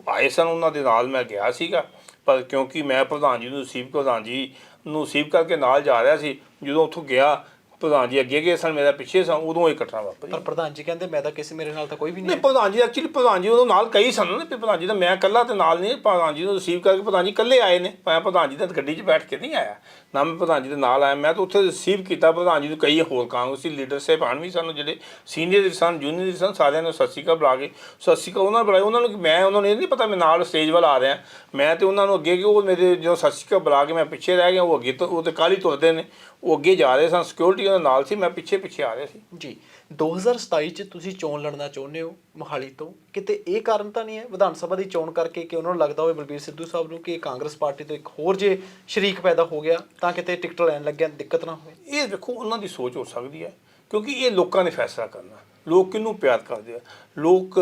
ਆਏ ਸਨ। ਉਹਨਾਂ ਦੇ ਨਾਲ ਮੈਂ ਗਿਆ ਸੀਗਾ। ਪਰ ਕਿਉਂਕਿ ਮੈਂ ਪ੍ਰਧਾਨ ਜੀ ਨੂੰ ਰਿਸੀਵ ਪ੍ਰਧਾਨ ਜੀ ਨੂੰ ਰਿਸੀਵ ਕਰਕੇ ਨਾਲ ਜਾ ਰਿਹਾ ਸੀ ਜਦੋਂ ਉੱਥੋਂ ਗਿਆ ਪ੍ਰਧਾਨ ਜੀ ਅੱਗੇ ਗਏ ਸਨ ਮੇਰਾ ਪਿੱਛੇ ਸਨ ਉਦੋਂ ਇਹ ਘਟਨਾ ਵਾਪਰੀ। ਪਰ ਪ੍ਰਧਾਨ ਜੀ ਕਹਿੰਦੇ ਮੈਂ ਤਾਂ ਕਿਸੇ ਮੇਰੇ ਨਾਲ ਤਾਂ ਕੋਈ ਵੀ ਨਹੀਂ ਨਹੀਂ ਪ੍ਰਧਾਨ ਜੀ ਐਕਚੁਅਲੀ ਪ੍ਰਧਾਨ ਜੀ ਉਦੋਂ ਨਾਲ ਕਈ ਸਨ ਨਾ ਪ੍ਰਧਾਨ ਜੀ ਤਾਂ ਮੈਂ ਇਕੱਲਾ ਤੇ ਨਾਲ ਨਹੀਂ ਪ੍ਰਧਾਨ ਜੀ ਨੂੰ ਰਿਸੀਵ ਕਰਕੇ ਪ੍ਰਧਾਨ ਜੀ ਇਕੱਲੇ ਆਏ ਨੇ। ਮੈਂ ਪ੍ਰਧਾਨ ਜੀ ਤਾਂ ਗੱਡੀ 'ਚ ਬੈਠ ਕੇ ਨਹੀਂ ਆਇਆ। ਨਾ ਮੈਂ ਪ੍ਰਧਾਨ ਜੀ ਦੇ ਨਾਲ ਆਇਆ ਮੈਂ ਤਾਂ ਉੱਥੇ ਰਿਸੀਵ ਕੀਤਾ। ਪ੍ਰਧਾਨ ਜੀ ਨੂੰ ਕਈ ਹੋਰ ਕਾਂਗਰਸੀ ਲੀਡਰ ਸਾਹਿਬਾਨ ਵੀ ਸਾਨੂੰ ਜਿਹੜੇ ਸੀਨੀਅਰ ਸਨ ਜੂਨੀਅਰ ਸਨ ਸਾਰਿਆਂ ਨੂੰ ਸਤਿ ਸ਼੍ਰੀ ਅਕਾਲ ਬੁਲਾ ਕੇ ਸਤਿ ਸ਼੍ਰੀ ਅਕਾਲ ਉਹਨਾਂ ਨੂੰ ਬੁਲਾਇਆ ਉਹਨਾਂ ਨੂੰ ਮੈਂ ਉਹਨਾਂ ਨੂੰ ਇਹ ਨਹੀਂ ਪਤਾ ਮੈਂ ਨਾਲ ਸਟੇਜ ਵੱਲ ਆ ਰਿਹਾ। ਮੈਂ ਤੇ ਉਹਨਾਂ ਨੂੰ ਅੱਗੇ ਕਿ ਉਹ ਮੇਰੇ ਜਦੋਂ ਸਤਿ ਸ਼੍ਰੀ ਅਕਾਲ ਬੁਲਾ ਕੇ ਮੈਂ ਪਿੱਛੇ ਰਹਿ ਗਿਆ ਉਹ ਅੱਗੇ ਤੋਂ ਉਹ ਤੇ ਕਾਲੀ ਤੁਰਦੇ ਨੇ। ਉਹ ਅੱਗੇ ਜਾ ਰਹੇ ਸਨ ਸਿਕਿਉਰਿਟੀ ਉਹਨਾਂ ਨਾਲ ਸੀ ਮੈਂ ਪਿੱਛੇ ਪਿੱਛੇ ਆ ਰਿਹਾ ਸੀ। ਜੀ 2027 ਚ ਤੁਸੀਂ ਚੋਣ ਲੜਨਾ ਚਾਹੁੰਦੇ ਹੋ ਮੋਹਾਲੀ ਤੋਂ। ਕਿਤੇ ਇਹ ਕਾਰਨ ਤਾਂ ਨਹੀਂ ਹੈ? ਵਿਧਾਨ ਸਭਾ ਦੀ ਚੋਣ ਕਰਕੇ ਕਿ ਉਹਨਾਂ ਨੂੰ ਲੱਗਦਾ ਹੋਵੇ ਬਲਬੀਰ ਸਿੱਧੂ ਸਾਹਿਬ ਨੂੰ ਕਿ ਕਾਂਗਰਸ ਪਾਰਟੀ ਤੋਂ ਇੱਕ ਹੋਰ ਜੇ ਸ਼ਰੀਕ ਪੈਦਾ ਹੋ ਗਿਆ ਤਾਂ ਕਿਤੇ ਟਿਕਟ ਲੈਣ ਲੱਗਿਆ ਦਿੱਕਤ ਨਾ ਹੋਵੇ। ਇਹ ਦੇਖੋ ਉਹਨਾਂ ਦੀ ਸੋਚ ਹੋ ਸਕਦੀ ਹੈ ਕਿਉਂਕਿ ਇਹ ਲੋਕਾਂ ਨੇ ਫੈਸਲਾ ਕਰਨਾ। ਲੋਕ ਕਿਹਨੂੰ ਪਿਆਰ ਕਰਦੇ ਆ? ਲੋਕ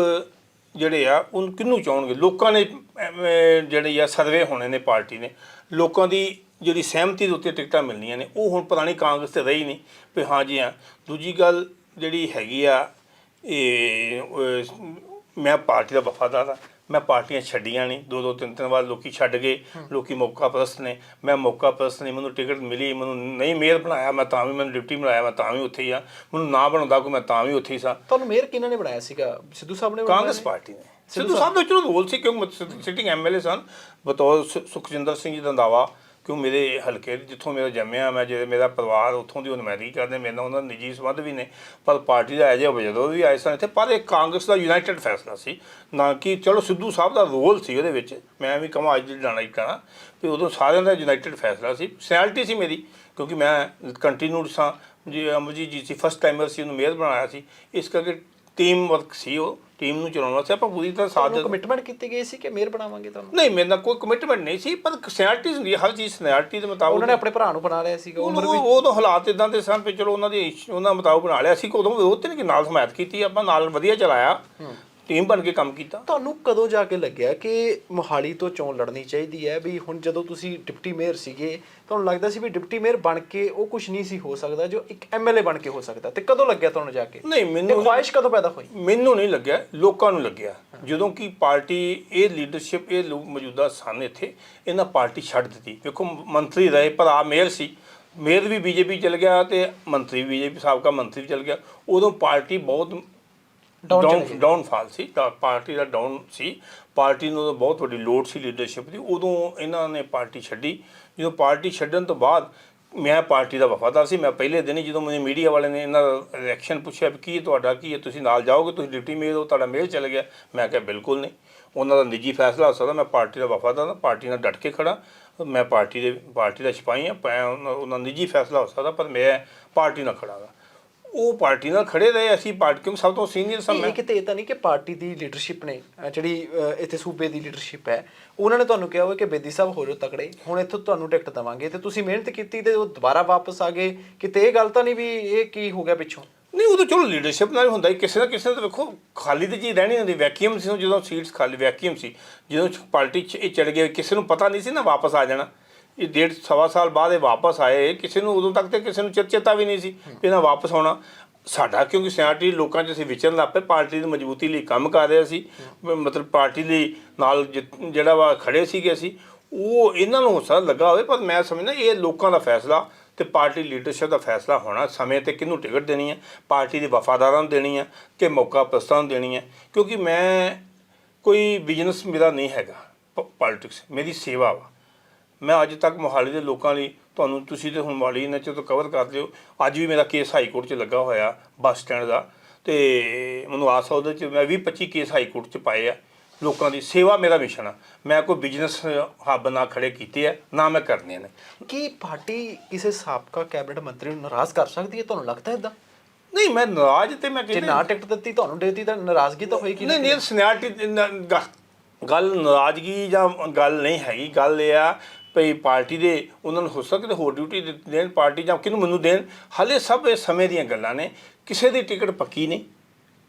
ਜਿਹੜੇ ਆ ਉਹ ਕਿਹਨੂੰ ਚਾਹਣਗੇ? ਲੋਕਾਂ ਨੇ ਜਿਹੜੇ ਆ ਸਰਵੇ ਹੋਣੇ ਨੇ ਪਾਰਟੀ ਨੇ। ਲੋਕਾਂ ਦੀ ਜਿਹੜੀ ਸਹਿਮਤੀ ਦੇ ਉੱਤੇ ਟਿਕਟਾਂ ਮਿਲਣੀਆਂ ਨੇ ਉਹ ਹੁਣ ਪੁਰਾਣੀ ਕਾਂਗਰਸ ਤੇ ਰਹੀ ਨਹੀਂ ਵੀ ਹਾਂ ਜੀ ਹਾਂ। ਦੂਜੀ ਗੱਲ ਜਿਹੜੀ ਹੈਗੀ ਆ ਇਹ ਮੈਂ ਪਾਰਟੀ ਦਾ ਵਫਾਦਾਰ ਆ ਮੈਂ ਪਾਰਟੀਆਂ ਛੱਡੀਆਂ ਨਹੀਂ ਦੋ ਦੋ ਤਿੰਨ ਤਿੰਨ ਵਾਰ ਲੋਕੀ ਛੱਡ ਗਏ ਲੋਕੀ ਮੌਕਾ ਪ੍ਰਸਤ ਨੇ ਮੈਂ ਮੌਕਾ ਪ੍ਰਸਤ ਨਹੀਂ ਮੈਨੂੰ ਟਿਕਟ ਮਿਲੀ ਮੈਨੂੰ ਨਹੀਂ ਮੇਅਰ ਬਣਾਇਆ ਮੈਂ ਤਾਂ ਵੀ ਮੈਨੂੰ ਡਿਪਟੀ ਬਣਾਇਆ ਮੈਂ ਤਾਂ ਵੀ ਉੱਥੇ ਹੀ ਆ ਮੈਨੂੰ ਨਾ ਬਣਾਉਂਦਾ ਕੋਈ ਮੈਂ ਤਾਂ ਵੀ ਉੱਥੇ ਹੀ ਸਾਂ। ਤੁਹਾਨੂੰ ਮੇਅਰ ਕਿਹਨਾਂ ਨੇ ਬਣਾਇਆ ਸੀਗਾ? ਸਿੱਧੂ ਸਾਹਿਬ ਨੇ ਕਾਂਗਰਸ? ਪਾਰਟੀ ਨੇ। ਸਿੱਧੂ ਸਾਹਿਬ ਦਾ ਚਲੋ ਰੋਲ ਸੀ ਕਿਉਂਕਿ ਸਿਟਿੰਗ ਐਮਐਲਏ ਸਨ ਬਤੌਰ ਸੁਖਜਿੰਦਰ ਸਿੰਘ ਜੀ ਰੰਧਾਵਾ ਕਿਉਂ ਮੇਰੇ ਹਲਕੇ ਜਿੱਥੋਂ ਮੇਰਾ ਜੰਮਿਆ, ਮੈਂ ਜਿਹੜੇ ਮੇਰਾ ਪਰਿਵਾਰ ਉੱਥੋਂ ਦੀ ਉਹ ਨੁਮਾਇੰਦਗੀ ਕਰਦੇ, ਮੇਰੇ ਨਾਲ ਉਹਨਾਂ ਦੇ ਨਿੱਜੀ ਸੰਬੰਧ ਵੀ ਨੇ, ਪਰ ਪਾਰਟੀ ਦਾ ਐਜੇ ਜਦੋਂ ਵੀ ਆਏ ਸਨ ਇੱਥੇ, ਪਰ ਇਹ ਕਾਂਗਰਸ ਦਾ ਯੂਨਾਈਟਿਡ ਫੈਸਲਾ ਸੀ। ਨਾ ਕਿ ਚਲੋ ਸਿੱਧੂ ਸਾਹਿਬ ਦਾ ਰੋਲ ਸੀ ਉਹਦੇ ਵਿੱਚ, ਮੈਂ ਵੀ ਕਹਾਂ ਅੱਜ ਦੀ ਜਾਣਾ ਹੀ ਕਰਾਂ ਵੀ ਉਦੋਂ ਸਾਰਿਆਂ ਦਾ ਯੂਨਾਈਟਿਡ ਫੈਸਲਾ ਸੀ, ਸੈਲਟੀ ਸੀ ਮੇਰੀ, ਕਿਉਂਕਿ ਮੈਂ ਕੰਟੀਨਿਊਡ ਸਾਂ, ਜੀ ਅਮਰਜੀਤ ਜੀ ਸੀ ਫਸਟ ਟਾਈਮਰ ਸੀ, ਉਹਨੂੰ ਮੇਅਰ ਬਣਾਇਆ ਸੀ, ਇਸ ਕਰਕੇ ਟੀਮ ਵਰਕ ਸੀ ਉਹ। ਟੀਮ ਨੂੰ ਚਲਾਉਣਾ ਸੀ ਆਪਾਂ ਪੂਰੀ ਤਰ੍ਹਾਂ ਸਾਥ ਦਿੱਤਾ ਕਮਿਟਮੈਂਟ ਕੀਤੀ ਗਈ ਸੀ ਕਿ ਮੇਅਰ ਬਣਾਵਾਂਗੇ ਤੁਹਾਨੂੰ? ਨਹੀਂ ਮੇਰੇ ਨਾਲ ਕੋਈ ਕਮਿਟਮੈਂਟ ਨਹੀਂ ਸੀ ਪਰ ਸੈਨਿਟੀ ਹੁੰਦੀ ਹੈ ਹਰ ਚੀਜ਼ ਸੈਨਿਟੀ ਦੇ ਮੁਤਾਬਕ ਉਹਨਾਂ ਨੇ ਆਪਣੇ ਭਰਾ ਨੂੰ ਬਣਾ ਲਿਆ ਸੀਗਾ ਉਮਰ ਉਹ ਵੀ ਉਹ ਤਾਂ ਹਾਲਾਤ ਇਦਾਂ ਦੇ ਸਨ ਵੀ ਚਲੋ ਉਹਨਾਂ ਦੀ ਉਹਨਾਂ ਮੁਤਾਬਕ ਬਣਾ ਲਿਆ ਸੀ ਕਿ ਉਦੋਂ ਵਿਰੋਧ ਤੇ ਨਹੀਂ ਕਿ ਨਾਲ ਹਮਾਇਤ ਕੀਤੀ ਆਪਾਂ ਨਾਲ ਵਧੀਆ ਚਲਾਇਆ। ਟੀਮ ਬਣ ਕੇ ਕੰਮ ਕੀਤਾ। ਤੁਹਾਨੂੰ ਕਦੋਂ ਜਾ ਕੇ ਲੱਗਿਆ ਕਿ ਮੋਹਾਲੀ ਤੋਂ ਚੋਣ ਲੜਨੀ ਚਾਹੀਦੀ ਹੈ? ਵੀ ਹੁਣ ਜਦੋਂ ਤੁਸੀਂ ਡਿਪਟੀ ਮੇਅਰ ਸੀਗੇ ਤੁਹਾਨੂੰ ਲੱਗਦਾ ਸੀ ਵੀ ਡਿਪਟੀ ਮੇਅਰ ਬਣ ਕੇ ਉਹ ਕੁਝ ਨਹੀਂ ਸੀ ਹੋ ਸਕਦਾ ਜੋ ਇੱਕ ਐਮਐਲਏ ਬਣ ਕੇ ਹੋ ਸਕਦਾ? ਤੇ ਕਦੋਂ ਲੱਗਿਆ ਤੁਹਾਨੂੰ ਜਾ ਕੇ? ਨਹੀਂ ਇਹ ਮੈਨੂੰ ਖੁਆਇਸ਼ ਕਦੋਂ ਪੈਦਾ ਹੋਈ? ਮੈਨੂੰ ਨਹੀਂ ਲੱਗਿਆ ਲੋਕਾਂ ਨੂੰ ਲੱਗਿਆ। ਜਦੋਂ ਕਿ ਪਾਰਟੀ ਇਹ ਲੀਡਰਸ਼ਿਪ ਇਹ ਲੋਕ ਮੌਜੂਦਾ ਸਨ ਇੱਥੇ ਇਹਨਾਂ ਪਾਰਟੀ ਛੱਡ ਦਿੱਤੀ। ਵੇਖੋ ਮੰਤਰੀ ਰਹੇ ਪਰ ਆ ਮੇਅਰ ਸੀ। ਮੇਅਰ ਵੀ ਬੀਜੇਪੀ ਚਲ ਗਿਆ ਤੇ ਮੰਤਰੀ ਬੀਜੇਪੀ ਸਾਬਕਾ ਮੰਤਰੀ ਵੀ ਚਲ ਗਿਆ। ਉਦੋਂ ਪਾਰਟੀ ਬਹੁਤ ਡਾਊਨ। ਡਾਊਨਫਾਲ ਸੀ। ਤਾਂ ਪਾਰਟੀ ਦਾ ਡਾਊਨ ਸੀ। ਪਾਰਟੀ ਨੂੰ ਬਹੁਤ ਵੱਡੀ ਲੋੜ ਸੀ ਲੀਡਰਸ਼ਿਪ ਦੀ। ਉਦੋਂ ਇਹਨਾਂ ਨੇ ਪਾਰਟੀ ਛੱਡੀ। ਜਦੋਂ ਪਾਰਟੀ ਛੱਡਣ ਤੋਂ ਬਾਅਦ ਮੈਂ ਪਾਰਟੀ ਦਾ ਵਫਾਦਾਰ ਸੀ। ਮੈਂ ਪਹਿਲੇ ਦਿਨ ਹੀ ਜਦੋਂ ਮੈਨੂੰ ਮੀਡੀਆ ਵਾਲੇ ਨੇ ਇਹਨਾਂ ਦਾ ਰਿਐਕਸ਼ਨ ਪੁੱਛਿਆ ਵੀ ਕੀ ਤੁਹਾਡਾ ਕੀ ਹੈ ਤੁਸੀਂ ਨਾਲ ਜਾਓਗੇ ਤੁਸੀਂ ਡਿਪਟੀ ਮੇਅਰ ਹੋ ਤੁਹਾਡਾ ਮੇਲ ਚੱਲ ਗਿਆ। ਮੈਂ ਕਿਹਾ ਬਿਲਕੁਲ ਨਹੀਂ। ਉਹਨਾਂ ਦਾ ਨਿੱਜੀ ਫੈਸਲਾ ਹੋ ਸਕਦਾ। ਮੈਂ ਪਾਰਟੀ ਦਾ ਵਫਾਦਾਰ ਹਾਂ। ਪਾਰਟੀ ਨਾਲ ਡਟ ਕੇ ਖੜਾ ਮੈਂ ਪਾਰਟੀ ਦੇ ਪਾਰਟੀ ਦਾ ਸਿਪਾਹੀ ਹਾਂ। ਉਹਨਾਂ ਦਾ ਨਿੱਜੀ ਫੈਸਲਾ ਹੋ ਸਕਦਾ ਪਰ ਮੈਂ ਪਾਰਟੀ ਨਾਲ ਖੜਾ ਹਾਂ। ਉਹ ਪਾਰਟੀ ਨਾਲ ਖੜੇ ਰਹੇ ਅਸੀਂ ਪਾਰਟੀ ਕਿਉਂਕਿ ਸਭ ਤੋਂ ਸੀਨੀਅਰ ਸਾਂ ਮੈਂ। ਕਿਤੇ ਇਹ ਤਾਂ ਨਹੀਂ ਕਿ ਪਾਰਟੀ ਦੀ ਲੀਡਰਸ਼ਿਪ ਨੇ ਜਿਹੜੀ ਇੱਥੇ ਸੂਬੇ ਦੀ ਲੀਡਰਸ਼ਿਪ ਹੈ ਉਹਨਾਂ ਨੇ ਤੁਹਾਨੂੰ ਕਿਹਾ ਹੋਵੇ ਕਿ ਬੇਦੀ ਸਾਹਿਬ ਹੋ ਜਾਓ ਤਕੜੇ ਹੁਣ ਇੱਥੋਂ ਤੁਹਾਨੂੰ ਟਿਕਟ ਦਵਾਂਗੇ ਤੇ ਤੁਸੀਂ ਮਿਹਨਤ ਕੀਤੀ ਤੇ ਉਹ ਦੁਬਾਰਾ ਵਾਪਸ ਆ ਗਏ ਕਿਤੇ ਇਹ ਗੱਲ ਤਾਂ ਨਹੀਂ ਵੀ ਇਹ ਕੀ ਹੋ ਗਿਆ ਪਿੱਛੋਂ? ਨਹੀਂ ਉਹ ਤਾਂ ਚਲੋ ਲੀਡਰਸ਼ਿਪ ਨਾਲ ਹੀ ਹੁੰਦਾ ਹੀ ਕਿਸੇ ਨਾ ਕਿਸੇ ਨੇ ਤਾਂ ਵੇਖੋ ਖਾਲੀ ਤੇ ਚੀਜ਼ ਰਹਿਣੀ ਹੁੰਦੀ ਵੈਕਿਊਮ ਸੀ ਜਦੋਂ ਸੀਟਸ ਖਾਲੀ ਵੈਕਿਊਮ ਸੀ ਜਦੋਂ ਪਾਰਟੀ 'ਚ ਇਹ ਚੜ ਗਏ ਕਿਸੇ ਨੂੰ ਪਤਾ ਨਹੀਂ ਸੀ ਨਾ ਵਾਪਸ ਆ ਜਾਣਾ। ਇਹ ਡੇਢ ਸਵਾ ਸਾਲ ਬਾਅਦ ਇਹ ਵਾਪਸ ਆਏ ਕਿਸੇ ਨੂੰ ਉਦੋਂ ਤੱਕ ਤੇ ਕਿਸੇ ਨੂੰ ਚਰਚੇਤਾ ਵੀ ਨਹੀਂ ਸੀ ਇਹਨਾਂ ਵਾਪਸ ਆਉਣਾ। ਸਾਡਾ ਕਿਉਂਕਿ ਸਿਆਟੀ ਲੋਕਾਂ 'ਚ ਅਸੀਂ ਵਿਚਰਨ ਲੱਗ ਪਏ ਪਾਰਟੀ ਦੀ ਮਜ਼ਬੂਤੀ ਲਈ ਕੰਮ ਕਰ ਰਹੇ ਸੀ। ਮਤਲਬ ਪਾਰਟੀ ਲਈ ਨਾਲ ਜਿਹੜਾ ਵਾ ਖੜੇ ਸੀਗੇ ਅਸੀਂ ਉਹ ਇਹਨਾਂ ਨੂੰ ਹੋਸਾ ਲੱਗਾ ਹੋਵੇ ਪਰ ਮੈਂ ਸਮਝਦਾ ਇਹ ਲੋਕਾਂ ਦਾ ਫੈਸਲਾ ਤੇ ਪਾਰਟੀ ਲੀਡਰਸ਼ਿਪ ਦਾ ਫੈਸਲਾ ਹੋਣਾ ਸਮੇਂ ਤੇ ਕਿਹਨੂੰ ਟਿਕਟ ਦੇਣੀ ਹੈ ਪਾਰਟੀ ਦੇ ਵਫਾਦਾਰਾਂ ਨੂੰ ਦੇਣੀ ਹੈ ਕਿ ਮੌਕਾ ਪ੍ਰਸਤਾਂ ਨੂੰ ਦੇਣੀ ਹੈ। ਕਿਉਂਕਿ ਮੈਂ ਕੋਈ ਬਿਜ਼ਨਸ ਮੇਰਾ ਨਹੀਂ ਹੈਗਾ ਪੋਲਿਟਿਕਸ ਮੇਰੀ ਸੇਵਾ ਵਾ। ਮੈਂ ਅੱਜ ਤੱਕ ਮੋਹਾਲੀ ਦੇ ਲੋਕਾਂ ਲਈ ਤੁਹਾਨੂੰ ਤੁਸੀਂ ਤੇ ਹੁਣ ਮੋਹਾਲੀ ਨੇ ਤੋਂ ਕਵਰ ਕਰ ਲਿਓ ਅੱਜ ਵੀ ਮੇਰਾ ਕੇਸ ਹਾਈ ਕੋਰਟ 'ਚ ਲੱਗਾ ਹੋਇਆ ਬੱਸ ਸਟੈਂਡ ਦਾ। ਤੇ ਮੈਨੂੰ ਆਸ ਆ ਉਹਦੇ 'ਚ ਮੈਂ 20 25 ਕੇਸ ਹਾਈ ਕੋਰਟ 'ਚ ਪਾਏ ਆ। ਲੋਕਾਂ ਦੀ ਸੇਵਾ ਮੇਰਾ ਮਿਸ਼ਨ ਆ। ਮੈਂ ਕੋਈ ਬਿਜ਼ਨਸ ਹੱਬ ਨਾ ਖੜੇ ਕੀਤੇ ਆ ਨਾ ਮੈਂ ਕਰਨੇ ਨੇ। ਕੀ ਪਾਰਟੀ ਕਿਸੇ ਸਾਬਕਾ ਕੈਬਨਿਟ ਮੰਤਰੀ ਨੂੰ ਨਾਰਾਜ਼ ਕਰ ਸਕਦੀ ਹੈ? ਤੁਹਾਨੂੰ ਲੱਗਦਾ ਇਦਾਂ ਨਹੀਂ ਮੈਂ ਨਾਰਾਜ਼ ਤੇ ਮੈਂ ਜੇ ਕਹਿੰਦਾ ਨਾ ਟਿਕਟ ਦਿੱਤੀ ਤੁਹਾਨੂੰ ਦੇਤੀ ਤਾਂ ਨਾਰਾਜ਼ਗੀ ਤਾਂ ਹੋਏਗੀ ਨਹੀਂ ਨਹੀਂ ਸਨੈਰਿਟੀ ਗੱਲ ਨਾਰਾਜ਼ਗੀ ਜਾਂ ਗੱਲ ਨਹੀਂ ਹੈਗੀ। ਗੱਲ ਇਹ ਆ ਭਈ ਪਾਰਟੀ ਦੇ ਉਹਨਾਂ ਨੂੰ ਹੋ ਸਕਦਾ ਹੋਰ ਡਿਊਟੀ ਦੇ- ਦੇਣ ਪਾਰਟੀ ਜਾਂ ਕਿਹਨੂੰ ਮੈਨੂੰ ਦੇਣ, ਹਾਲੇ ਸਭ ਇਹ ਸਮੇਂ ਦੀਆਂ ਗੱਲਾਂ ਨੇ। ਕਿਸੇ ਦੀ ਟਿਕਟ ਪੱਕੀ ਨਹੀਂ।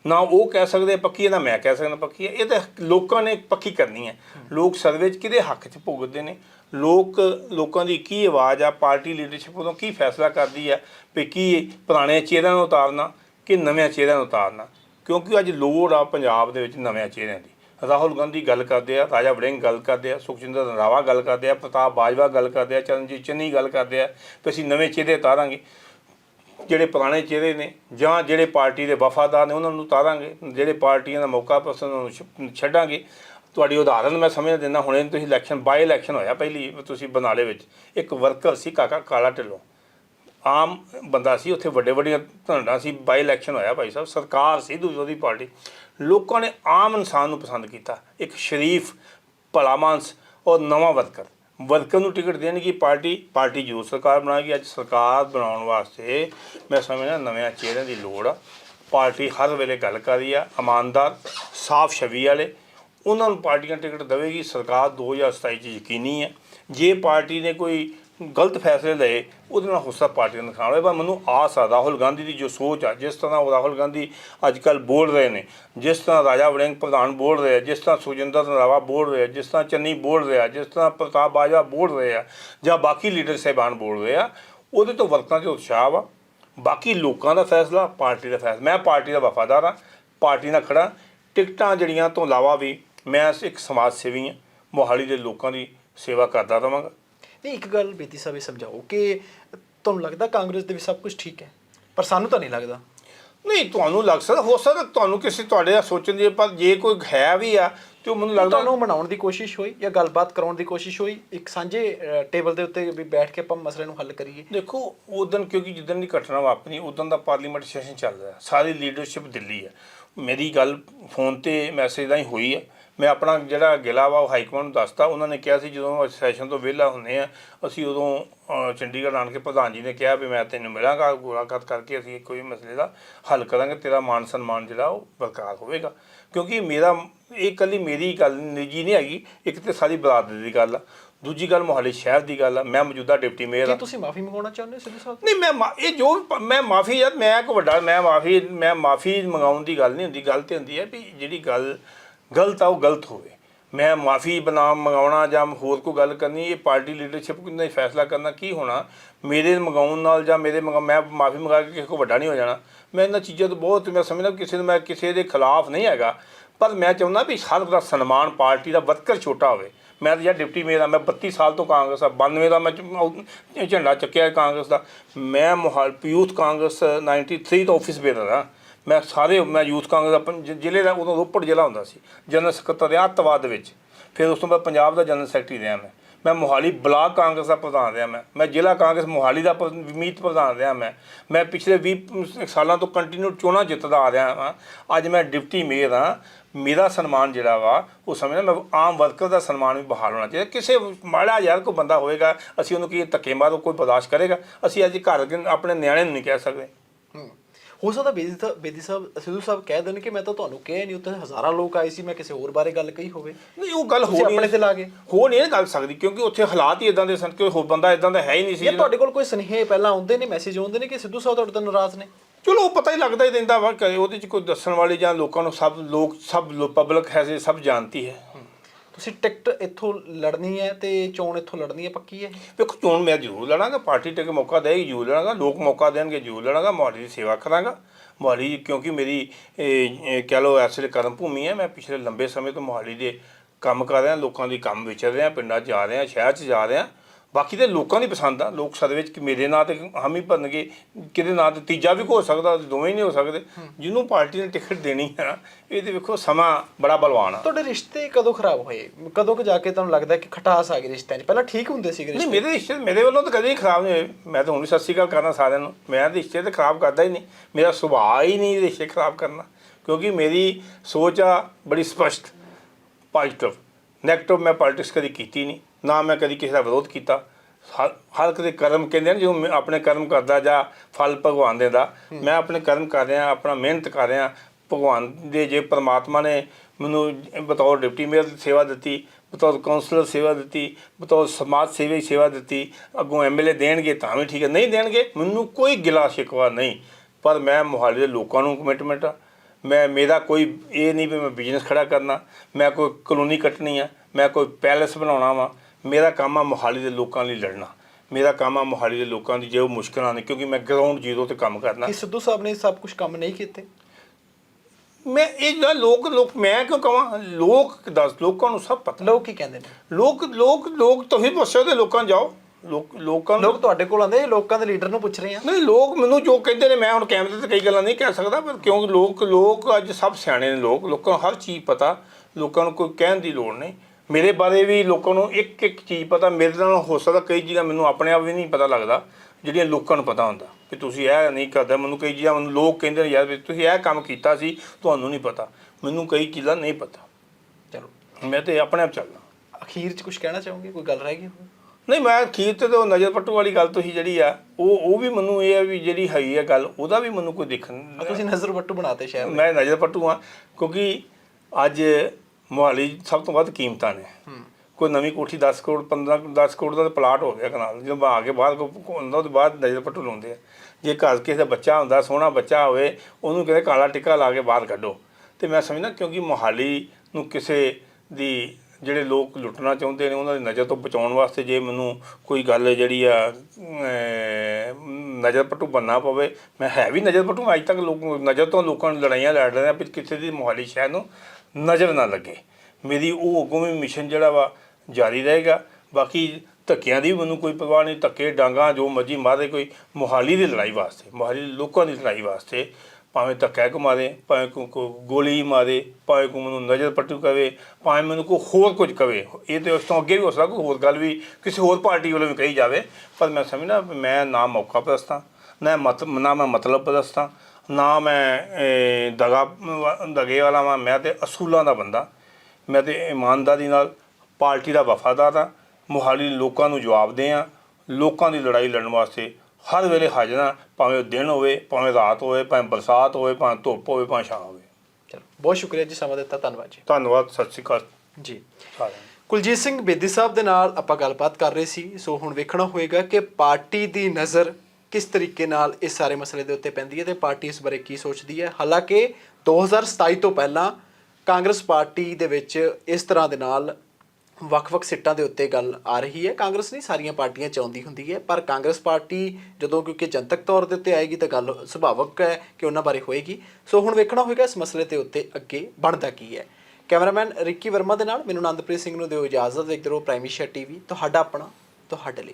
ਨਾ ਉਹ ਕਹਿ ਸਕਦੇ ਪੱਕੀ ਹੈ, ਨਾ ਮੈਂ ਕਹਿ ਸਕਦਾ ਪੱਕੀ ਹੈ। ਇਹ ਤਾਂ ਲੋਕਾਂ ਨੇ ਪੱਕੀ ਕਰਨੀ ਹੈ। ਲੋਕ ਸਰਵੇ 'ਚ ਕਿਹਦੇ ਹੱਕ 'ਚ ਭੁਗਤਦੇ ਨੇ? ਲੋਕ, ਲੋਕਾਂ ਦੀ ਕੀ ਆਵਾਜ਼ ਆ? ਪਾਰਟੀ ਲੀਡਰਸ਼ਿਪ ਉਦੋਂ ਕੀ ਫੈਸਲਾ ਕਰਦੀ ਆ ਵੀ ਕੀ ਪੁਰਾਣੇ ਚਿਹਰਿਆਂ ਨੂੰ ਉਤਾਰਨਾ ਕਿ ਨਵੇਂ ਚਿਹਰਿਆਂ ਨੂੰ ਉਤਾਰਨਾ? ਕਿਉਂਕਿ ਅੱਜ ਲੋੜ ਆ ਪੰਜਾਬ ਦੇ ਵਿੱਚ ਨਵੇਂ ਚਿਹਰਿਆਂ ਦੀ। ਰਾਹੁਲ ਗਾਂਧੀ ਗੱਲ ਕਰਦੇ ਆ, ਰਾਜਾ ਵੜਿੰਗ ਗੱਲ ਕਰਦੇ ਆ, ਸੁਖਜਿੰਦਰ ਰੰਧਾਵਾ ਗੱਲ ਕਰਦੇ ਆ, ਪ੍ਰਤਾਪ ਬਾਜਵਾ ਗੱਲ ਕਰਦੇ ਆ, ਚਰਨਜੀਤ ਚੰਨੀ ਗੱਲ ਕਰਦੇ ਆ ਕਿ ਅਸੀਂ ਨਵੇਂ ਚਿਹਰੇ ਤਾਰਾਂਗੇ। ਜਿਹੜੇ ਪੁਰਾਣੇ ਚਿਹਰੇ ਨੇ ਜਾਂ ਜਿਹੜੇ ਪਾਰਟੀ ਦੇ ਵਫਾਦਾਰ ਨੇ, ਉਹਨਾਂ ਨੂੰ ਤਾਰਾਂਗੇ। ਜਿਹੜੇ ਪਾਰਟੀਆਂ ਦਾ ਮੌਕਾ ਪਸੰਦ ਉਹਨਾਂ ਨੂੰ ਛੱਡਾਂਗੇ। ਤੁਹਾਡੀ ਉਦਾਹਰਨ ਮੈਂ ਸਮਝ ਦਿੰਦਾ, ਹੁਣੇ ਤੁਸੀਂ ਇਲੈਕਸ਼ਨ ਬਾਈ ਇਲੈਕਸ਼ਨ ਹੋਇਆ ਪਹਿਲੀ, ਤੁਸੀਂ ਬਨਾਲੇ ਵਿੱਚ। ਇੱਕ ਵਰਕਰ ਸੀ ਕਾਕਾ ਕਾਲਾ ਢਿੱਲੋਂ। ਆਮ ਬੰਦਾ ਸੀ, ਉੱਥੇ ਵੱਡੇ ਵੱਡੀਆਂ ਧੰਡਾ ਸੀ ਬਾਈ ਇਲੈਕਸ਼ਨ ਹੋਇਆ ਭਾਈ ਸਾਹਿਬ। ਸਰਕਾਰ ਸੀ ਦੂਜੀ ਉਹਦੀ ਪਾਰਟੀ। ਲੋਕਾਂ ਨੇ ਆਮ ਇਨਸਾਨ ਨੂੰ ਪਸੰਦ ਕੀਤਾ। ਇੱਕ ਸ਼ਰੀਫ, ਭਲਾ ਭਲਾਮਾਨਸ ਔਰ ਨਵਾਂ ਵਰਕਰ। ਵਰਕਰ ਨੂੰ ਟਿਕਟ ਦੇਣਗੀ ਪਾਰਟੀ ਪਾਰਟੀ ਜੋ ਸਰਕਾਰ ਬਣਾਏਗੀ। ਅੱਜ ਸਰਕਾਰ ਬਣਾਉਣ ਵਾਸਤੇ ਮੈਂ ਸਮਝਦਾ ਨਵੇਂ ਚਿਹਰਿਆਂ ਦੀ ਲੋੜ ਆ। ਪਾਰਟੀ ਹਰ ਵੇਲੇ ਗੱਲ ਕਰ ਰਹੀ ਆ। ਇਮਾਨਦਾਰ, ਸਾਫ਼ ਛਵੀ ਵਾਲੇ, ਉਹਨਾਂ ਨੂੰ ਪਾਰਟੀਆਂ ਟਿਕਟ ਦੇਵੇਗੀ। ਸਰਕਾਰ 2027 ਚ ਯਕੀਨੀ ਹੈ। ਜੇ ਪਾਰਟੀ ਨੇ ਕੋਈ ਗਲਤ ਫੈਸਲੇ ਲਏ, ਉਹਦੇ ਨਾਲ ਹੁੱਸਾ ਪਾਰਟੀ ਨੂੰ ਨੁਕਸਾਨ ਹੋਏ ਪਰ ਮੈਨੂੰ ਆਸ ਆ, ਰਾਹੁਲ ਗਾਂਧੀ ਦੀ ਜੋ ਸੋਚ ਆ, ਜਿਸ ਤਰ੍ਹਾਂ ਉਹ ਰਾਹੁਲ ਗਾਂਧੀ ਅੱਜ ਕੱਲ ਬੋਲ ਰਹੇ ਨੇ, ਜਿਸ ਤਰ੍ਹਾਂ ਰਾਜਾ ਵੜਿੰਗ ਪ੍ਰਧਾਨ ਬੋਲ ਰਹੇ ਆ, ਜਿਸ ਤਰ੍ਹਾਂ ਸੁਖਜਿੰਦਰ ਰੰਧਾਵਾ ਬੋਲ ਰਹੇ ਆ, ਜਿਸ ਤਰ੍ਹਾਂ ਚੰਨੀ ਬੋਲ ਰਿਹਾ ਜਿਸ ਤਰ੍ਹਾਂ ਪ੍ਰਤਾਪ ਬਾਜਵਾ ਬੋਲ ਰਹੇ ਆ, ਜਾਂ ਬਾਕੀ ਲੀਡਰ ਸਾਹਿਬਾਨ ਬੋਲ ਰਹੇ ਆ, ਉਹਦੇ ਤੋਂ ਵਰਤਾਂ 'ਚ ਉਤਸ਼ਾਹ ਵਾ। ਬਾਕੀ ਲੋਕਾਂ ਦਾ ਫੈਸਲਾ, ਪਾਰਟੀ ਦਾ ਫੈਸਲਾ ਮੈਂ ਪਾਰਟੀ ਦਾ ਵਫਾਦਾਰ ਹਾਂ ਪਾਰਟੀ ਨਾਲ ਖੜਾ ਟਿਕਟਾਂ ਜਿਹੜੀਆਂ ਤੋਂ ਇਲਾਵਾ ਵੀ ਮੈਂ ਇੱਕ ਸਮਾਜ ਸੇਵੀ ਹਾਂ ਮੋਹਾਲੀ ਦੇ ਲੋਕਾਂ ਦੀ ਸੇਵਾ ਕਰਦਾ ਰਵਾਂਗਾ ਨਹੀਂ ਇੱਕ ਗੱਲ ਬੇਦੀ ਸਾਹਿਬ ਇਹ ਸਮਝਾਓ ਕਿ ਤੁਹਾਨੂੰ ਲੱਗਦਾ ਕਾਂਗਰਸ ਦੇ ਵਿੱਚ ਸਭ ਕੁਝ ਠੀਕ ਹੈ? ਪਰ ਸਾਨੂੰ ਤਾਂ ਨਹੀਂ ਲੱਗਦਾ। ਨਹੀਂ ਤੁਹਾਨੂੰ ਲੱਗ ਸਕਦਾ ਹੋ ਸਕਦਾ ਤੁਹਾਨੂੰ ਕਿਸੇ ਤੁਹਾਡੇ ਦਾ ਸੋਚਣ ਦੀ ਪਰ ਜੇ ਕੋਈ ਹੈ ਵੀ ਆ ਤੇ ਉਹ ਮੈਨੂੰ ਲੱਗਦਾ ਤੁਹਾਨੂੰ ਮਨਾਉਣ ਦੀ ਕੋਸ਼ਿਸ਼ ਹੋਈ ਜਾਂ ਗੱਲਬਾਤ ਕਰਾਉਣ ਦੀ ਕੋਸ਼ਿਸ਼ ਹੋਈ? ਇੱਕ ਸਾਂਝੇ ਟੇਬਲ ਦੇ ਉੱਤੇ ਵੀ ਬੈਠ ਕੇ ਆਪਾਂ ਮਸਲੇ ਨੂੰ ਹੱਲ ਕਰੀਏ। ਦੇਖੋ ਉਦੋਂ ਕਿਉਂਕਿ ਜਿੱਦਣ ਦੀ ਘਟਨਾ ਵਾਪਰੀ ਉਦੋਂ ਦਾ ਪਾਰਲੀਮੈਂਟ ਸੈਸ਼ਨ ਚੱਲ ਰਿਹਾ। ਸਾਰੀ ਲੀਡਰਸ਼ਿਪ ਦਿੱਲੀ ਹੈ ਮੇਰੀ ਗੱਲ ਫੋਨ ਤੇ ਮੈਸੇਜ ਰਾਹੀਂ ਹੋਈ ਹੈ ਮੈਂ ਆਪਣਾ ਜਿਹੜਾ ਗਿਲਾ ਵਾ ਉਹ ਹਾਈਕਮਾਂਡ ਨੂੰ ਦੱਸਤਾ। ਉਹਨਾਂ ਨੇ ਕਿਹਾ ਸੀ ਜਦੋਂ ਸੈਸ਼ਨ ਤੋਂ ਵਿਹਲਾ ਹੁੰਦੇ ਆ ਅਸੀਂ ਉਦੋਂ ਚੰਡੀਗੜ੍ਹ ਆਣ ਕੇ ਪ੍ਰਧਾਨ ਜੀ ਨੇ ਕਿਹਾ ਵੀ ਮੈਂ ਤੈਨੂੰ ਮਿਲਾਂਗਾ ਮੁਲਾਕਾਤ ਕਰਕੇ ਅਸੀਂ ਕੋਈ ਮਸਲੇ ਦਾ ਹੱਲ ਕਰਾਂਗੇ ਤੇਰਾ ਮਾਨ ਸਨਮਾਨ ਜਿਹੜਾ ਉਹ ਬਰਕਰਾਰ ਹੋਵੇਗਾ। ਕਿਉਂਕਿ ਮੇਰਾ ਇਹ ਇਕੱਲੀ ਮੇਰੀ ਗੱਲ ਨਿੱਜੀ ਨਹੀਂ ਹੈਗੀ ਇੱਕ ਤੇ ਸਾਰੀ ਬਰਾਦਰੀ ਦੀ ਗੱਲ ਆ। ਦੂਜੀ ਗੱਲ ਮੋਹਾਲੀ ਸ਼ਹਿਰ ਦੀ ਗੱਲ ਆ। ਮੈਂ ਮੌਜੂਦਾ ਡਿਪਟੀ ਮੇਅਰ ਕੀ ਆ। ਤੁਸੀਂ ਮਾਫੀ ਮੰਗਵਾਉਣਾ ਚਾਹੁੰਦੇ ਹੋ ਸਿੱਧੂ ਸਾਹਿਬ ਨਹੀਂ ਮੈਂ ਇਹ ਜੋ ਮੈਂ ਮਾਫੀ ਯਾਰ ਮੈਂ ਇੱਕ ਵੱਡਾ ਮੈਂ ਮਾਫੀ ਮੈਂ ਮਾਫੀ ਮੰਗਾਉਣ ਦੀ ਗੱਲ ਨਹੀਂ ਹੁੰਦੀ। ਗੱਲ ਤੇ ਹੁੰਦੀ ਹੈ ਵੀ ਜਿਹੜੀ ਗੱਲ ਗਲਤ ਆ, ਉਹ ਗਲਤ ਹੋਵੇ। ਮੈਂ ਮਾਫੀ ਬਣਾ, ਮੰਗਾਉਣਾ ਜਾਂ ਹੋਰ ਕੋਈ ਗੱਲ ਕਰਨੀ, ਇਹ ਪਾਰਟੀ ਲੀਡਰਸ਼ਿਪ ਨੇ ਫੈਸਲਾ ਕਰਨਾ ਕੀ ਹੋਣਾ? ਮੇਰੇ ਮੰਗਾਉਣ ਨਾਲ ਜਾਂ ਮੇਰੇ ਮੰਗਾ, ਮੈਂ ਮਾਫੀ ਮੰਗਾ ਕੇ ਕਿਸੇ ਕੋ ਵੱਡਾ ਨਹੀਂ ਹੋ ਜਾਣਾ। ਮੈਂ ਇਹਨਾਂ ਚੀਜ਼ਾਂ ਤੋਂ ਬਹੁਤ, ਮੈਂ ਸਮਝਦਾ ਕਿਸੇ ਨੂੰ ਮੈਂ ਕਿਸੇ ਦੇ ਖਿਲਾਫ ਨਹੀਂ ਹੈਗਾ। ਪਰ ਮੈਂ ਚਾਹੁੰਦਾ ਵੀ ਹਰ ਦਾ ਸਨਮਾਨ ਪਾਰਟੀ ਦਾ ਵਰਕਰ ਛੋਟਾ ਹੋਵੇ। ਮੈਂ ਤਾਂ ਯਾਰ ਡਿਪਟੀ ਮੇਅਰ ਆ, ਮੈਂ 32 ਸਾਲ ਤੋਂ ਕਾਂਗਰਸ ਆ 92 ਦਾ ਮੈਂ ਝੰਡਾ ਚੱਕਿਆ ਕਾਂਗਰਸ ਦਾ। ਮੈਂ ਮੋਹਾਲ ਯੂਥ ਕਾਂਗਰਸ 93 ਤੋਂ ਆਫਿਸ ਬੇਰ ਆ। ਮੈਂ ਸਾਰੇ, ਮੈਂ ਯੂਥ ਕਾਂਗਰਸ ਦਾ ਪੰ- ਜ- ਜ਼ਿਲ੍ਹੇ ਦਾ ਉਦੋਂ ਰੋਪੜ ਜ਼ਿਲ੍ਹਾ ਹੁੰਦਾ ਸੀ, ਜਨਰਲ ਸਕੱਤਰ ਰਿਹਾ ਅੱਤਵਾਦ ਦੇ ਵਿੱਚ। ਫਿਰ ਉਸ ਤੋਂ ਬਾਅਦ ਪੰਜਾਬ ਦਾ ਜਨਰਲ ਸੈਕਟਰੀ ਰਿਹਾ ਮੈਂ। ਮੈਂ ਮੋਹਾਲੀ ਬਲਾਕ ਕਾਂਗਰਸ ਦਾ ਪ੍ਰਧਾਨ ਰਿਹਾ ਮੈਂ। ਮੈਂ ਜ਼ਿਲ੍ਹਾ ਕਾਂਗਰਸ ਮੋਹਾਲੀ ਦਾ ਪ੍ਰ- ਮੀਤ ਪ੍ਰਧਾਨ ਰਿਹਾ ਮੈਂ। ਮੈਂ ਪਿਛਲੇ 20 ਸਾਲਾਂ ਤੋਂ ਕੰਟੀਨਿਊ ਚੋਣਾਂ ਜਿੱਤਦਾ ਆ ਰਿਹਾ ਹਾਂ। ਅੱਜ ਮੈਂ ਡਿਪਟੀ ਮੇਅਰ ਹਾਂ। ਮੇਰਾ ਸਨਮਾਨ ਜਿਹੜਾ ਵਾ ਉਹ ਸਮਝਦਾ ਮੈਂ ਆਮ ਵਰਕਰ ਦਾ ਸਨਮਾਨ ਵੀ ਬਹਾਲ ਹੋਣਾ ਚਾਹੀਦਾ। ਕਿਸੇ ਮਾੜਾ ਯਾਰ ਕੋਈ ਬੰਦਾ ਹੋਏਗਾ, ਅਸੀਂ ਉਹਨੂੰ ਕੀ ਧੱਕੇ ਮਾਰੋ, ਕੋਈ ਬਰਦਾਸ਼ਤ ਕਰੇਗਾ। ਅਸੀਂ ਅੱਜ ਘਰ ਦੇ ਆਪਣੇ ਨਿਆਣੇ ਨੂੰ ਨਹੀਂ ਕਹਿ ਸਕਦੇ। ਹੂੰ। ਹੋ ਸਕਦਾ ਬੇਦੀ ਸਾਹਿਬ ਬੇਦੀ ਸਾਹਿਬ ਸਿੱਧੂ ਸਾਹਿਬ ਕਹਿ ਦੇਣ ਕਿ ਮੈਂ ਤਾਂ ਤੁਹਾਨੂੰ ਕਿਹਾ ਨਹੀਂ ਉੱਥੇ ਹਜ਼ਾਰਾਂ ਲੋਕ ਆਏ ਸੀ ਮੈਂ ਕਿਸੇ ਹੋਰ ਬਾਰੇ ਗੱਲ ਕਹੀ ਹੋਵੇ। ਨਹੀਂ ਉਹ ਗੱਲ ਹੋ ਨਹੀਂ ਆਪਣੇ ਤੇ ਲਾ ਗਏ। ਹੋ ਨਹੀਂ ਇਹ ਗੱਲ ਸਕਦੀ ਕਿਉਂਕਿ ਉੱਥੇ ਹਾਲਾਤ ਹੀ ਇਦਾਂ ਦੇ ਸਨ ਕਿ ਹੋਰ ਬੰਦਾ ਇਦਾਂ ਦਾ ਹੈ ਹੀ ਨਹੀਂ ਸੀ। ਜਾਂ ਤੁਹਾਡੇ ਕੋਲ ਕੋਈ ਸੁਨੇਹੇ ਪਹਿਲਾਂ ਆਉਂਦੇ ਨੇ ਮੈਸੇਜ ਆਉਂਦੇ ਨੇ ਕਿ ਸਿੱਧੂ ਸਾਹਿਬ ਤੁਹਾਡੇ ਤੋਂ ਨਾਰਾਜ਼ ਨੇ? ਚਲੋ ਉਹ ਪਤਾ ਹੀ ਲੱਗਦਾ ਹੀ ਰਹਿੰਦਾ ਵਾ ਕਿ ਉਹਦੇ ਚ ਕੋਈ ਦੱਸਣ ਵਾਲੇ ਜਾਂ ਲੋਕਾਂ ਨੂੰ ਸਭ ਲੋਕ ਸਭ ਪਬਲਿਕ ਹੈ ਸੇ ਸਭ ਜਾਣਦੀ ਹੈ। ਤੁਸੀਂ ਟਿਕਟ ਇੱਥੋਂ ਲੜਨੀ ਹੈ ਤੇ ਚੋਣ ਇੱਥੋਂ ਲੜਨੀ ਹੈ, ਪੱਕੀ ਹੈ? ਵੇਖੋ ਚੋਣ ਮੈਂ ਜ਼ਰੂਰ ਲੜਾਂਗਾ, ਪਾਰਟੀ ਟਿਕ ਮੌਕਾ ਦੇਗੀ, ਜ਼ਰੂਰ ਲੜਾਂਗਾ, ਲੋਕ ਮੌਕਾ ਦੇਣਗੇ, ਜ਼ਰੂਰ ਲੜਾਂਗਾ ਮੋਹਾਲੀ ਦੀ ਸੇਵਾ ਕਰਾਂਗਾ। ਮੋਹਾਲੀ ਕਿਉਂਕਿ ਮੇਰੀ ਕਹਿ ਲਓ, ਇਸ ਲਈ ਕਰਮ ਭੂਮੀ ਹੈ, ਮੈਂ ਪਿਛਲੇ ਲੰਬੇ ਸਮੇਂ ਤੋਂ ਮੋਹਾਲੀ ਦੇ ਕੰਮ ਕਰ ਰਿਹਾ, ਲੋਕਾਂ ਦੀ ਕੰਮ ਵਿਚਰ ਰਿਹਾ, ਪਿੰਡਾਂ 'ਚ ਜਾ ਰਿਹਾ, ਸ਼ਹਿਰ 'ਚ ਜਾ ਰਿਹਾ। ਬਾਕੀ ਤੇ ਲੋਕਾਂ ਦੀ ਪਸੰਦ ਆ ਲੋਕ ਸਦ ਵਿੱਚ ਕਿ ਮੇਰੇ ਨਾਂ ਤੇ ਹਮ ਹੀ ਭਰਨਗੇ ਕਿਹਦੇ ਨਾਂ ਤੇ ਤੀਜਾ ਵੀ ਹੋ ਸਕਦਾ ਦੋਵੇਂ ਹੀ ਨਹੀਂ ਹੋ ਸਕਦੇ। ਜਿਹਨੂੰ ਪਾਰਟੀ ਨੇ ਟਿਕਟ ਦੇਣੀ ਹੈ ਇਹ ਤੇ ਵੇਖੋ ਸਮਾਂ ਬੜਾ ਬਲਵਾਨ ਆ। ਤੁਹਾਡੇ ਰਿਸ਼ਤੇ ਕਦੋਂ ਖਰਾਬ ਹੋਏ? ਕਦੋਂ ਕੁ ਜਾ ਕੇ ਤੁਹਾਨੂੰ ਲੱਗਦਾ ਕਿ ਖਟਾਸ ਆ ਗਈ ਰਿਸ਼ਤਿਆਂ 'ਚ? ਪਹਿਲਾਂ ਠੀਕ ਹੁੰਦੇ ਸੀਗੇ ਨਹੀਂ ਮੇਰੇ ਰਿਸ਼ਤੇ ਮੇਰੇ ਵੱਲੋਂ ਤਾਂ ਕਦੇ ਹੀ ਖਰਾਬ ਨਹੀਂ ਹੋਏ। ਮੈਂ ਤਾਂ ਹੁਣ ਵੀ ਸਤਿ ਸ਼੍ਰੀ ਅਕਾਲ ਕਰਨਾ ਸਾਰਿਆਂ ਨੂੰ। ਮੈਂ ਰਿਸ਼ਤੇ ਤਾਂ ਖਰਾਬ ਕਰਦਾ ਹੀ ਨਹੀਂ। ਮੇਰਾ ਸੁਭਾਅ ਹੀ ਨਹੀਂ ਰਿਸ਼ਤੇ ਖਰਾਬ ਕਰਨਾ ਕਿਉਂਕਿ ਮੇਰੀ ਸੋਚ ਆ ਬੜੀ ਸਪਸ਼ਟ ਪੋਜ਼ਿਟਿਵ ਨੈਗੇਟਿਵ ਮੈਂ ਪੋਲਿਟਿਕਸ ਕਦੀ ਕੀਤੀ ਨਹੀਂ। ਨਾ ਮੈਂ ਕਦੀ ਕਿਸੇ ਦਾ ਵਿਰੋਧ ਕੀਤਾ। ਹਰ ਹਰ ਕਦੇ ਕਰਮ ਕਹਿੰਦੇ ਨੇ ਜਦੋਂ ਮੈਂ ਆਪਣੇ ਕਰਮ ਕਰਦਾ ਜਾਂ ਫਲ ਭਗਵਾਨ ਦੇ ਦਾ ਮੈਂ ਆਪਣੇ ਕਰਮ ਕਰ ਰਿਹਾ, ਆਪਣਾ ਮਿਹਨਤ ਕਰ ਰਿਹਾ, ਭਗਵਾਨ ਦੇ ਜੇ ਪ੍ਰਮਾਤਮਾ ਨੇ ਮੈਨੂੰ ਬਤੌਰ ਡਿਪਟੀ ਮੇਅਰ ਦੀ ਸੇਵਾ ਦਿੱਤੀ, ਬਤੌਰ ਕਾਉਂਸਲਰ ਸੇਵਾ ਦਿੱਤੀ, ਬਤੌਰ ਸਮਾਜ ਸੇਵੀ ਸੇਵਾ ਦਿੱਤੀ, ਅੱਗੋਂ ਐਮਐਲਏ ਦੇਣਗੇ ਤਾਂ ਵੀ ਠੀਕ ਹੈ, ਨਹੀਂ ਦੇਣਗੇ, ਮੈਨੂੰ ਕੋਈ ਗਿਲਾ ਸ਼ਿਕਵਾ ਨਹੀਂ। ਪਰ ਮੈਂ ਮੋਹਾਲੀ ਦੇ ਲੋਕਾਂ ਨੂੰ ਕਮਿਟਮੈਂਟ ਆ। ਮੈਂ, ਮੇਰਾ ਕੋਈ ਇਹ ਨਹੀਂ ਵੀ ਮੈਂ ਬਿਜ਼ਨਸ ਖੜਾ ਕਰਨਾ, ਮੈਂ ਕੋਈ ਕਲੋਨੀ ਕੱਟਣੀ ਆ, ਮੈਂ ਕੋਈ ਪੈਲੇਸ ਬਣਾਉਣਾ ਵਾ। ਮੇਰਾ ਕੰਮ ਆ ਮੋਹਾਲੀ ਦੇ ਲੋਕਾਂ ਲਈ ਲੜਨਾ। ਮੇਰਾ ਕੰਮ ਆ ਮੋਹਾਲੀ ਦੇ ਲੋਕਾਂ ਦੀ ਜੋ ਮੁਸ਼ਕਲਾਂ ਨੇ ਕਿਉਂਕਿ ਮੈਂ ਗਰਾਊਂਡ ਜ਼ੀਰੋ ਤੇ ਕੰਮ ਕਰਨਾ। ਕਿ ਸਿੱਧੂ ਸਾਹਿਬ ਨੇ ਸਭ ਕੁਝ ਕੰਮ ਨਹੀਂ ਕੀਤੇ? ਮੈਂ ਇਹ ਜਿਹੜਾ ਲੋਕ ਲੋਕ ਮੈਂ ਕਿਉਂ ਕਹਾਂ ਲੋਕ ਦੱਸ ਲੋਕਾਂ ਨੂੰ ਸਭ ਪਤਾ। ਲੋਕ ਕੀ ਕਹਿੰਦੇ ਨੇ? ਲੋਕ ਲੋਕ ਲੋਕ ਤੁਸੀਂ ਪੁੱਛੋ ਤੇ ਲੋਕਾਂ ਜਾਓ। ਲੋਕ ਲੋਕਾਂ ਨੂੰ ਲੋਕ ਤੁਹਾਡੇ ਕੋਲ ਆਉਂਦੇ ਲੋਕਾਂ ਦੇ ਲੀਡਰ ਨੂੰ ਪੁੱਛ ਰਹੇ ਆ। ਨਹੀਂ ਲੋਕ ਮੈਨੂੰ ਜੋ ਕਹਿੰਦੇ ਨੇ ਮੈਂ ਹੁਣ ਕੈਮਰੇ ਤੇ ਕਈ ਗੱਲਾਂ ਨਹੀਂ ਕਹਿ ਸਕਦਾ ਪਰ ਕਿਉਂਕਿ ਲੋਕ ਲੋਕ ਅੱਜ ਸਭ ਸਿਆਣੇ ਨੇ ਲੋਕ ਲੋਕਾਂ ਨੂੰ ਹਰ ਚੀਜ਼ ਪਤਾ। ਲੋਕਾਂ ਨੂੰ ਕੋਈ ਕਹਿਣ ਦੀ ਲੋੜ ਨਹੀਂ। ਮੇਰੇ ਬਾਰੇ ਵੀ ਲੋਕਾਂ ਨੂੰ ਇੱਕ ਇੱਕ ਚੀਜ਼ ਪਤਾ ਮੇਰੇ ਨਾਲ ਹੋ ਸਕਦਾ ਕਈ ਚੀਜ਼ਾਂ ਮੈਨੂੰ ਆਪਣੇ ਆਪ ਵੀ ਨਹੀਂ ਪਤਾ ਲੱਗਦਾ ਜਿਹੜੀਆਂ ਲੋਕਾਂ ਨੂੰ ਪਤਾ ਹੁੰਦਾ ਕਿ ਤੁਸੀਂ ਇਹ ਨਹੀਂ ਕਰਦਾ। ਮੈਨੂੰ ਕਈ ਚੀਜ਼ਾਂ ਮੈਨੂੰ ਲੋਕ ਕਹਿੰਦੇ ਨੇ ਯਾਰ ਵੀ ਤੁਸੀਂ ਇਹ ਕੰਮ ਕੀਤਾ ਸੀ ਤੁਹਾਨੂੰ ਨਹੀਂ ਪਤਾ। ਮੈਨੂੰ ਕਈ ਚੀਜ਼ਾਂ ਨਹੀਂ ਪਤਾ। ਚਲੋ ਮੈਂ ਤੇ ਆਪਣੇ ਆਪ ਚੱਲਦਾ। ਅਖੀਰ 'ਚ ਕੁਝ ਕਹਿਣਾ ਚਾਹੋਗੇ? ਕੋਈ ਗੱਲ ਰਹਿ ਗਈ ਹੋਵੇ ਨਹੀਂ ਮੈਂ ਖੀਰ ਤੇ ਤਾਂ ਨਜ਼ਰ ਪੱਟੂ ਵਾਲੀ ਗੱਲ ਤੁਸੀਂ ਜਿਹੜੀ ਆ ਉਹ ਉਹ ਵੀ ਮੈਨੂੰ ਇਹ ਆ ਵੀ ਜਿਹੜੀ ਹੈਗੀ ਆ ਗੱਲ ਉਹਦਾ ਵੀ ਮੈਨੂੰ ਕੋਈ ਦੇਖਣ ਤੁਸੀਂ ਨਜ਼ਰ ਵੱਟੂ ਬਣਾਤੇ ਸ਼ਹਿਰ ਦੇ। ਮੈਂ ਨਜ਼ਰ ਪੱਟੂ ਆ ਕਿਉਂਕਿ ਅੱਜ ਮੋਹਾਲੀ ਸਭ ਤੋਂ ਵੱਧ ਕੀਮਤਾਂ ਨੇ। ਕੋਈ ਨਵੀਂ ਕੋਠੀ 10 ਕਰੋੜ 15 10 ਕਰੋੜ ਦਾ ਪਲਾਟ ਹੋ ਗਿਆ ਕਨਾਲ। ਜਦੋਂ ਆ ਕੇ ਬਾਅਦ ਕੋ ਹੁੰਦਾ ਉਹਦੇ ਬਾਅਦ ਨਜ਼ਰ ਪੱਟੂ ਲਾਉਂਦੇ ਆ। ਜੇ ਘਰ ਕਿਸੇ ਦਾ ਬੱਚਾ ਹੁੰਦਾ ਸੋਹਣਾ ਬੱਚਾ ਹੋਵੇ ਉਹਨੂੰ ਕਹਿੰਦੇ ਕਾਲਾ ਟਿੱਕਾ ਲਾ ਕੇ ਬਾਹਰ ਕੱਢੋ। ਤੇ ਮੈਂ ਸਮਝਦਾ ਕਿਉਂਕਿ ਮੋਹਾਲੀ ਨੂੰ ਕਿਸੇ ਦੀ ਜਿਹੜੇ ਲੋਕ ਲੁੱਟਣਾ ਚਾਹੁੰਦੇ ਨੇ ਉਹਨਾਂ ਦੀ ਨਜ਼ਰ ਤੋਂ ਬਚਾਉਣ ਵਾਸਤੇ ਜੇ ਮੈਨੂੰ ਕੋਈ ਗੱਲ ਜਿਹੜੀ ਆ ਅਮ, ਨਜ਼ਰ ਪਟੂ ਬੰਨਾ ਪਵੇ ਮੈਂ ਹੈ ਵੀ ਨਜ਼ਰ ਪਟੂ ਅੱਜ ਤੱਕ ਲੋਕ ਨਜ਼ਰ ਤੋਂ ਲੋਕਾਂ ਨੂੰ ਲੜਾਈਆਂ ਲੜ ਰਹੇ ਆ ਵੀ ਕਿਸੇ ਦੀ ਮੋਹਾਲੀ ਸ਼ਹਿਰ ਨੂੰ ਨਜ਼ਰ ਨਾ ਲੱਗੇ। ਮੇਰੀ ਉਹ ਅੱਗੋਂ ਵੀ ਮਿਸ਼ਨ ਜਿਹੜਾ ਵਾ ਜਾਰੀ ਰਹੇਗਾ। ਬਾਕੀ ਧੱਕਿਆਂ ਦੀ ਵੀ ਮੈਨੂੰ ਕੋਈ ਪਰਵਾਹ ਨਹੀਂ ਧੱਕੇ ਡਾਂਗਾ ਜੋ ਮਰਜ਼ੀ ਮਾਰੇ ਕੋਈ ਮੋਹਾਲੀ ਦੀ ਲੜਾਈ ਵਾਸਤੇ ਮੋਹਾਲੀ ਲੋਕਾਂ ਦੀ ਲੜਾਈ ਵਾਸਤੇ ਭਾਵੇਂ ਧੱਕਾ ਕੋ ਮਾਰੇ ਭਾਵੇਂ ਕੋ ਕੋ ਗੋਲੀ ਮਾਰੇ, ਭਾਵੇਂ ਕੋ ਮੈਨੂੰ ਨਜ਼ਰ ਪੱਟੂ ਕਵੇ, ਭਾਵੇਂ ਮੈਨੂੰ ਕੋ ਹੋਰ ਕੁਝ ਕਵੇ। ਇਹ ਤੇ ਉਸ ਤੋਂ ਅੱਗੇ ਵੀ ਹੋ ਸਕਦਾ, ਕੋਈ ਹੋਰ ਗੱਲ ਵੀ ਕਿਸੇ ਹੋਰ ਪਾਰਟੀ ਵੱਲੋਂ ਵੀ ਕਹੀ ਜਾਵੇ। ਪਰ ਮੈਂ ਸਮਝਣਾ ਮੈਂ ਨਾ ਮੌਕਾ ਪ੍ਰਸਤਾਂ, ਨਾ ਮਤ ਨਾ ਮੈਂ ਮਤਲਬ ਪ੍ਰਸਤਾਂ, ਨਾ ਮੈਂ ਦਗਾ, ਦਗੇ ਵਾਲਾ ਵਾਂ, ਮੈਂ ਤੇ ਅਸੂਲਾਂ ਦਾ ਬੰਦਾ। ਮੈਂ ਤੇ ਇਮਾਨਦਾਰੀ ਨਾਲ ਪਾਰਟੀ ਦਾ ਵਫਾਦਾਰ ਹਾਂ। ਮੋਹਾਲੀ ਲੋਕਾਂ ਨੂੰ ਜਵਾਬ ਦੇ ਆ ਲੋਕਾਂ ਦੀ ਲੜਾਈ ਲੜਨ ਵਾਸਤੇ ਹਰ ਵੇਲੇ ਹਾਜ਼ਰ ਹਾਂ ਭਾਵੇਂ ਉਹ ਦਿਨ ਹੋਵੇ ਭਾਵੇਂ ਰਾਤ ਹੋਵੇ ਭਾਵੇਂ ਬਰਸਾਤ ਹੋਵੇ ਭਾਵੇਂ ਧੁੱਪ ਹੋਵੇ ਭਾਵੇਂ ਛਾਂ ਹੋਵੇ। ਚਲੋ ਬਹੁਤ ਸ਼ੁਕਰੀਆ ਜੀ ਸਮਾਂ ਦਿੱਤਾ ਧੰਨਵਾਦ ਜੀ। ਧੰਨਵਾਦ ਸਤਿ ਸ਼੍ਰੀ ਅਕਾਲ। ਜੀ। ਸਾਰਿਆਂ ਨੂੰ। ਕੁਲਜੀਤ ਸਿੰਘ ਬੇਦੀ ਸਾਹਿਬ ਦੇ ਨਾਲ ਆਪਾਂ ਗੱਲਬਾਤ ਕਰ ਰਹੇ ਸੀ ਸੋ ਹੁਣ ਵੇਖਣਾ ਹੋਏਗਾ ਕਿ ਪਾਰਟੀ ਦੀ ਨਜ਼ਰ ਕਿਸ ਤਰੀਕੇ ਨਾਲ ਇਸ ਸਾਰੇ ਮਸਲੇ ਦੇ ਉੱਤੇ ਪੈਂਦੀ ਹੈ ਤੇ ਪਾਰਟੀ ਇਸ ਬਾਰੇ ਕੀ ਸੋਚਦੀ ਹੈ। ਹਾਲਾਂਕਿ 2027 ਤੋਂ ਪਹਿਲਾਂ ਕਾਂਗਰਸ ਪਾਰਟੀ ਦੇ ਵਿੱਚ ਇਸ ਤਰ੍ਹਾਂ ਦੇ ਨਾਲ ਵੱਖ-ਵੱਖ ਸਿੱਟਾਂ ਦੇ ਉੱਤੇ ਗੱਲ ਆ ਰਹੀ ਹੈ। ਕਾਂਗਰਸ ਨਹੀਂ, ਸਾਰੀਆਂ ਪਾਰਟੀਆਂ ਚਾਹੁੰਦੀ ਹੁੰਦੀ ਹੈ। ਪਰ ਕਾਂਗਰਸ ਪਾਰਟੀ ਜਦੋਂ ਕਿਉਂਕਿ ਜਨਤਕ ਤੌਰ ਦੇ ਉੱਤੇ ਆਏਗੀ ਤਾਂ ਗੱਲ ਸੁਭਾਵਕ ਹੈ ਕਿ ਉਹਨਾਂ ਬਾਰੇ ਹੋਏਗੀ। ਸੋ ਹੁਣ ਵੇਖਣਾ ਹੋਏਗਾ ਇਸ ਮਸਲੇ ਦੇ ਉੱਤੇ ਅੱਗੇ ਬਣਦਾ ਕੀ ਹੈ। ਕੈਮਰਾਮੈਨ ਰਿੱਕੀ ਵਰਮਾ ਦੇ ਨਾਲ ਮੈਨੂੰ ਆਨੰਦਪ੍ਰੀਤ ਸਿੰਘ ਨੂੰ ਦਿਓ ਇਜਾਜ਼ਤ। ਦੇਖਦੇ ਰਹੋ ਪ੍ਰਾਈਮੇਸ਼ੀਆ ਟੀਵੀ। ਤੁਹਾਡਾ ਆਪਣਾ, ਤੁਹਾਡੇ ਲਈ।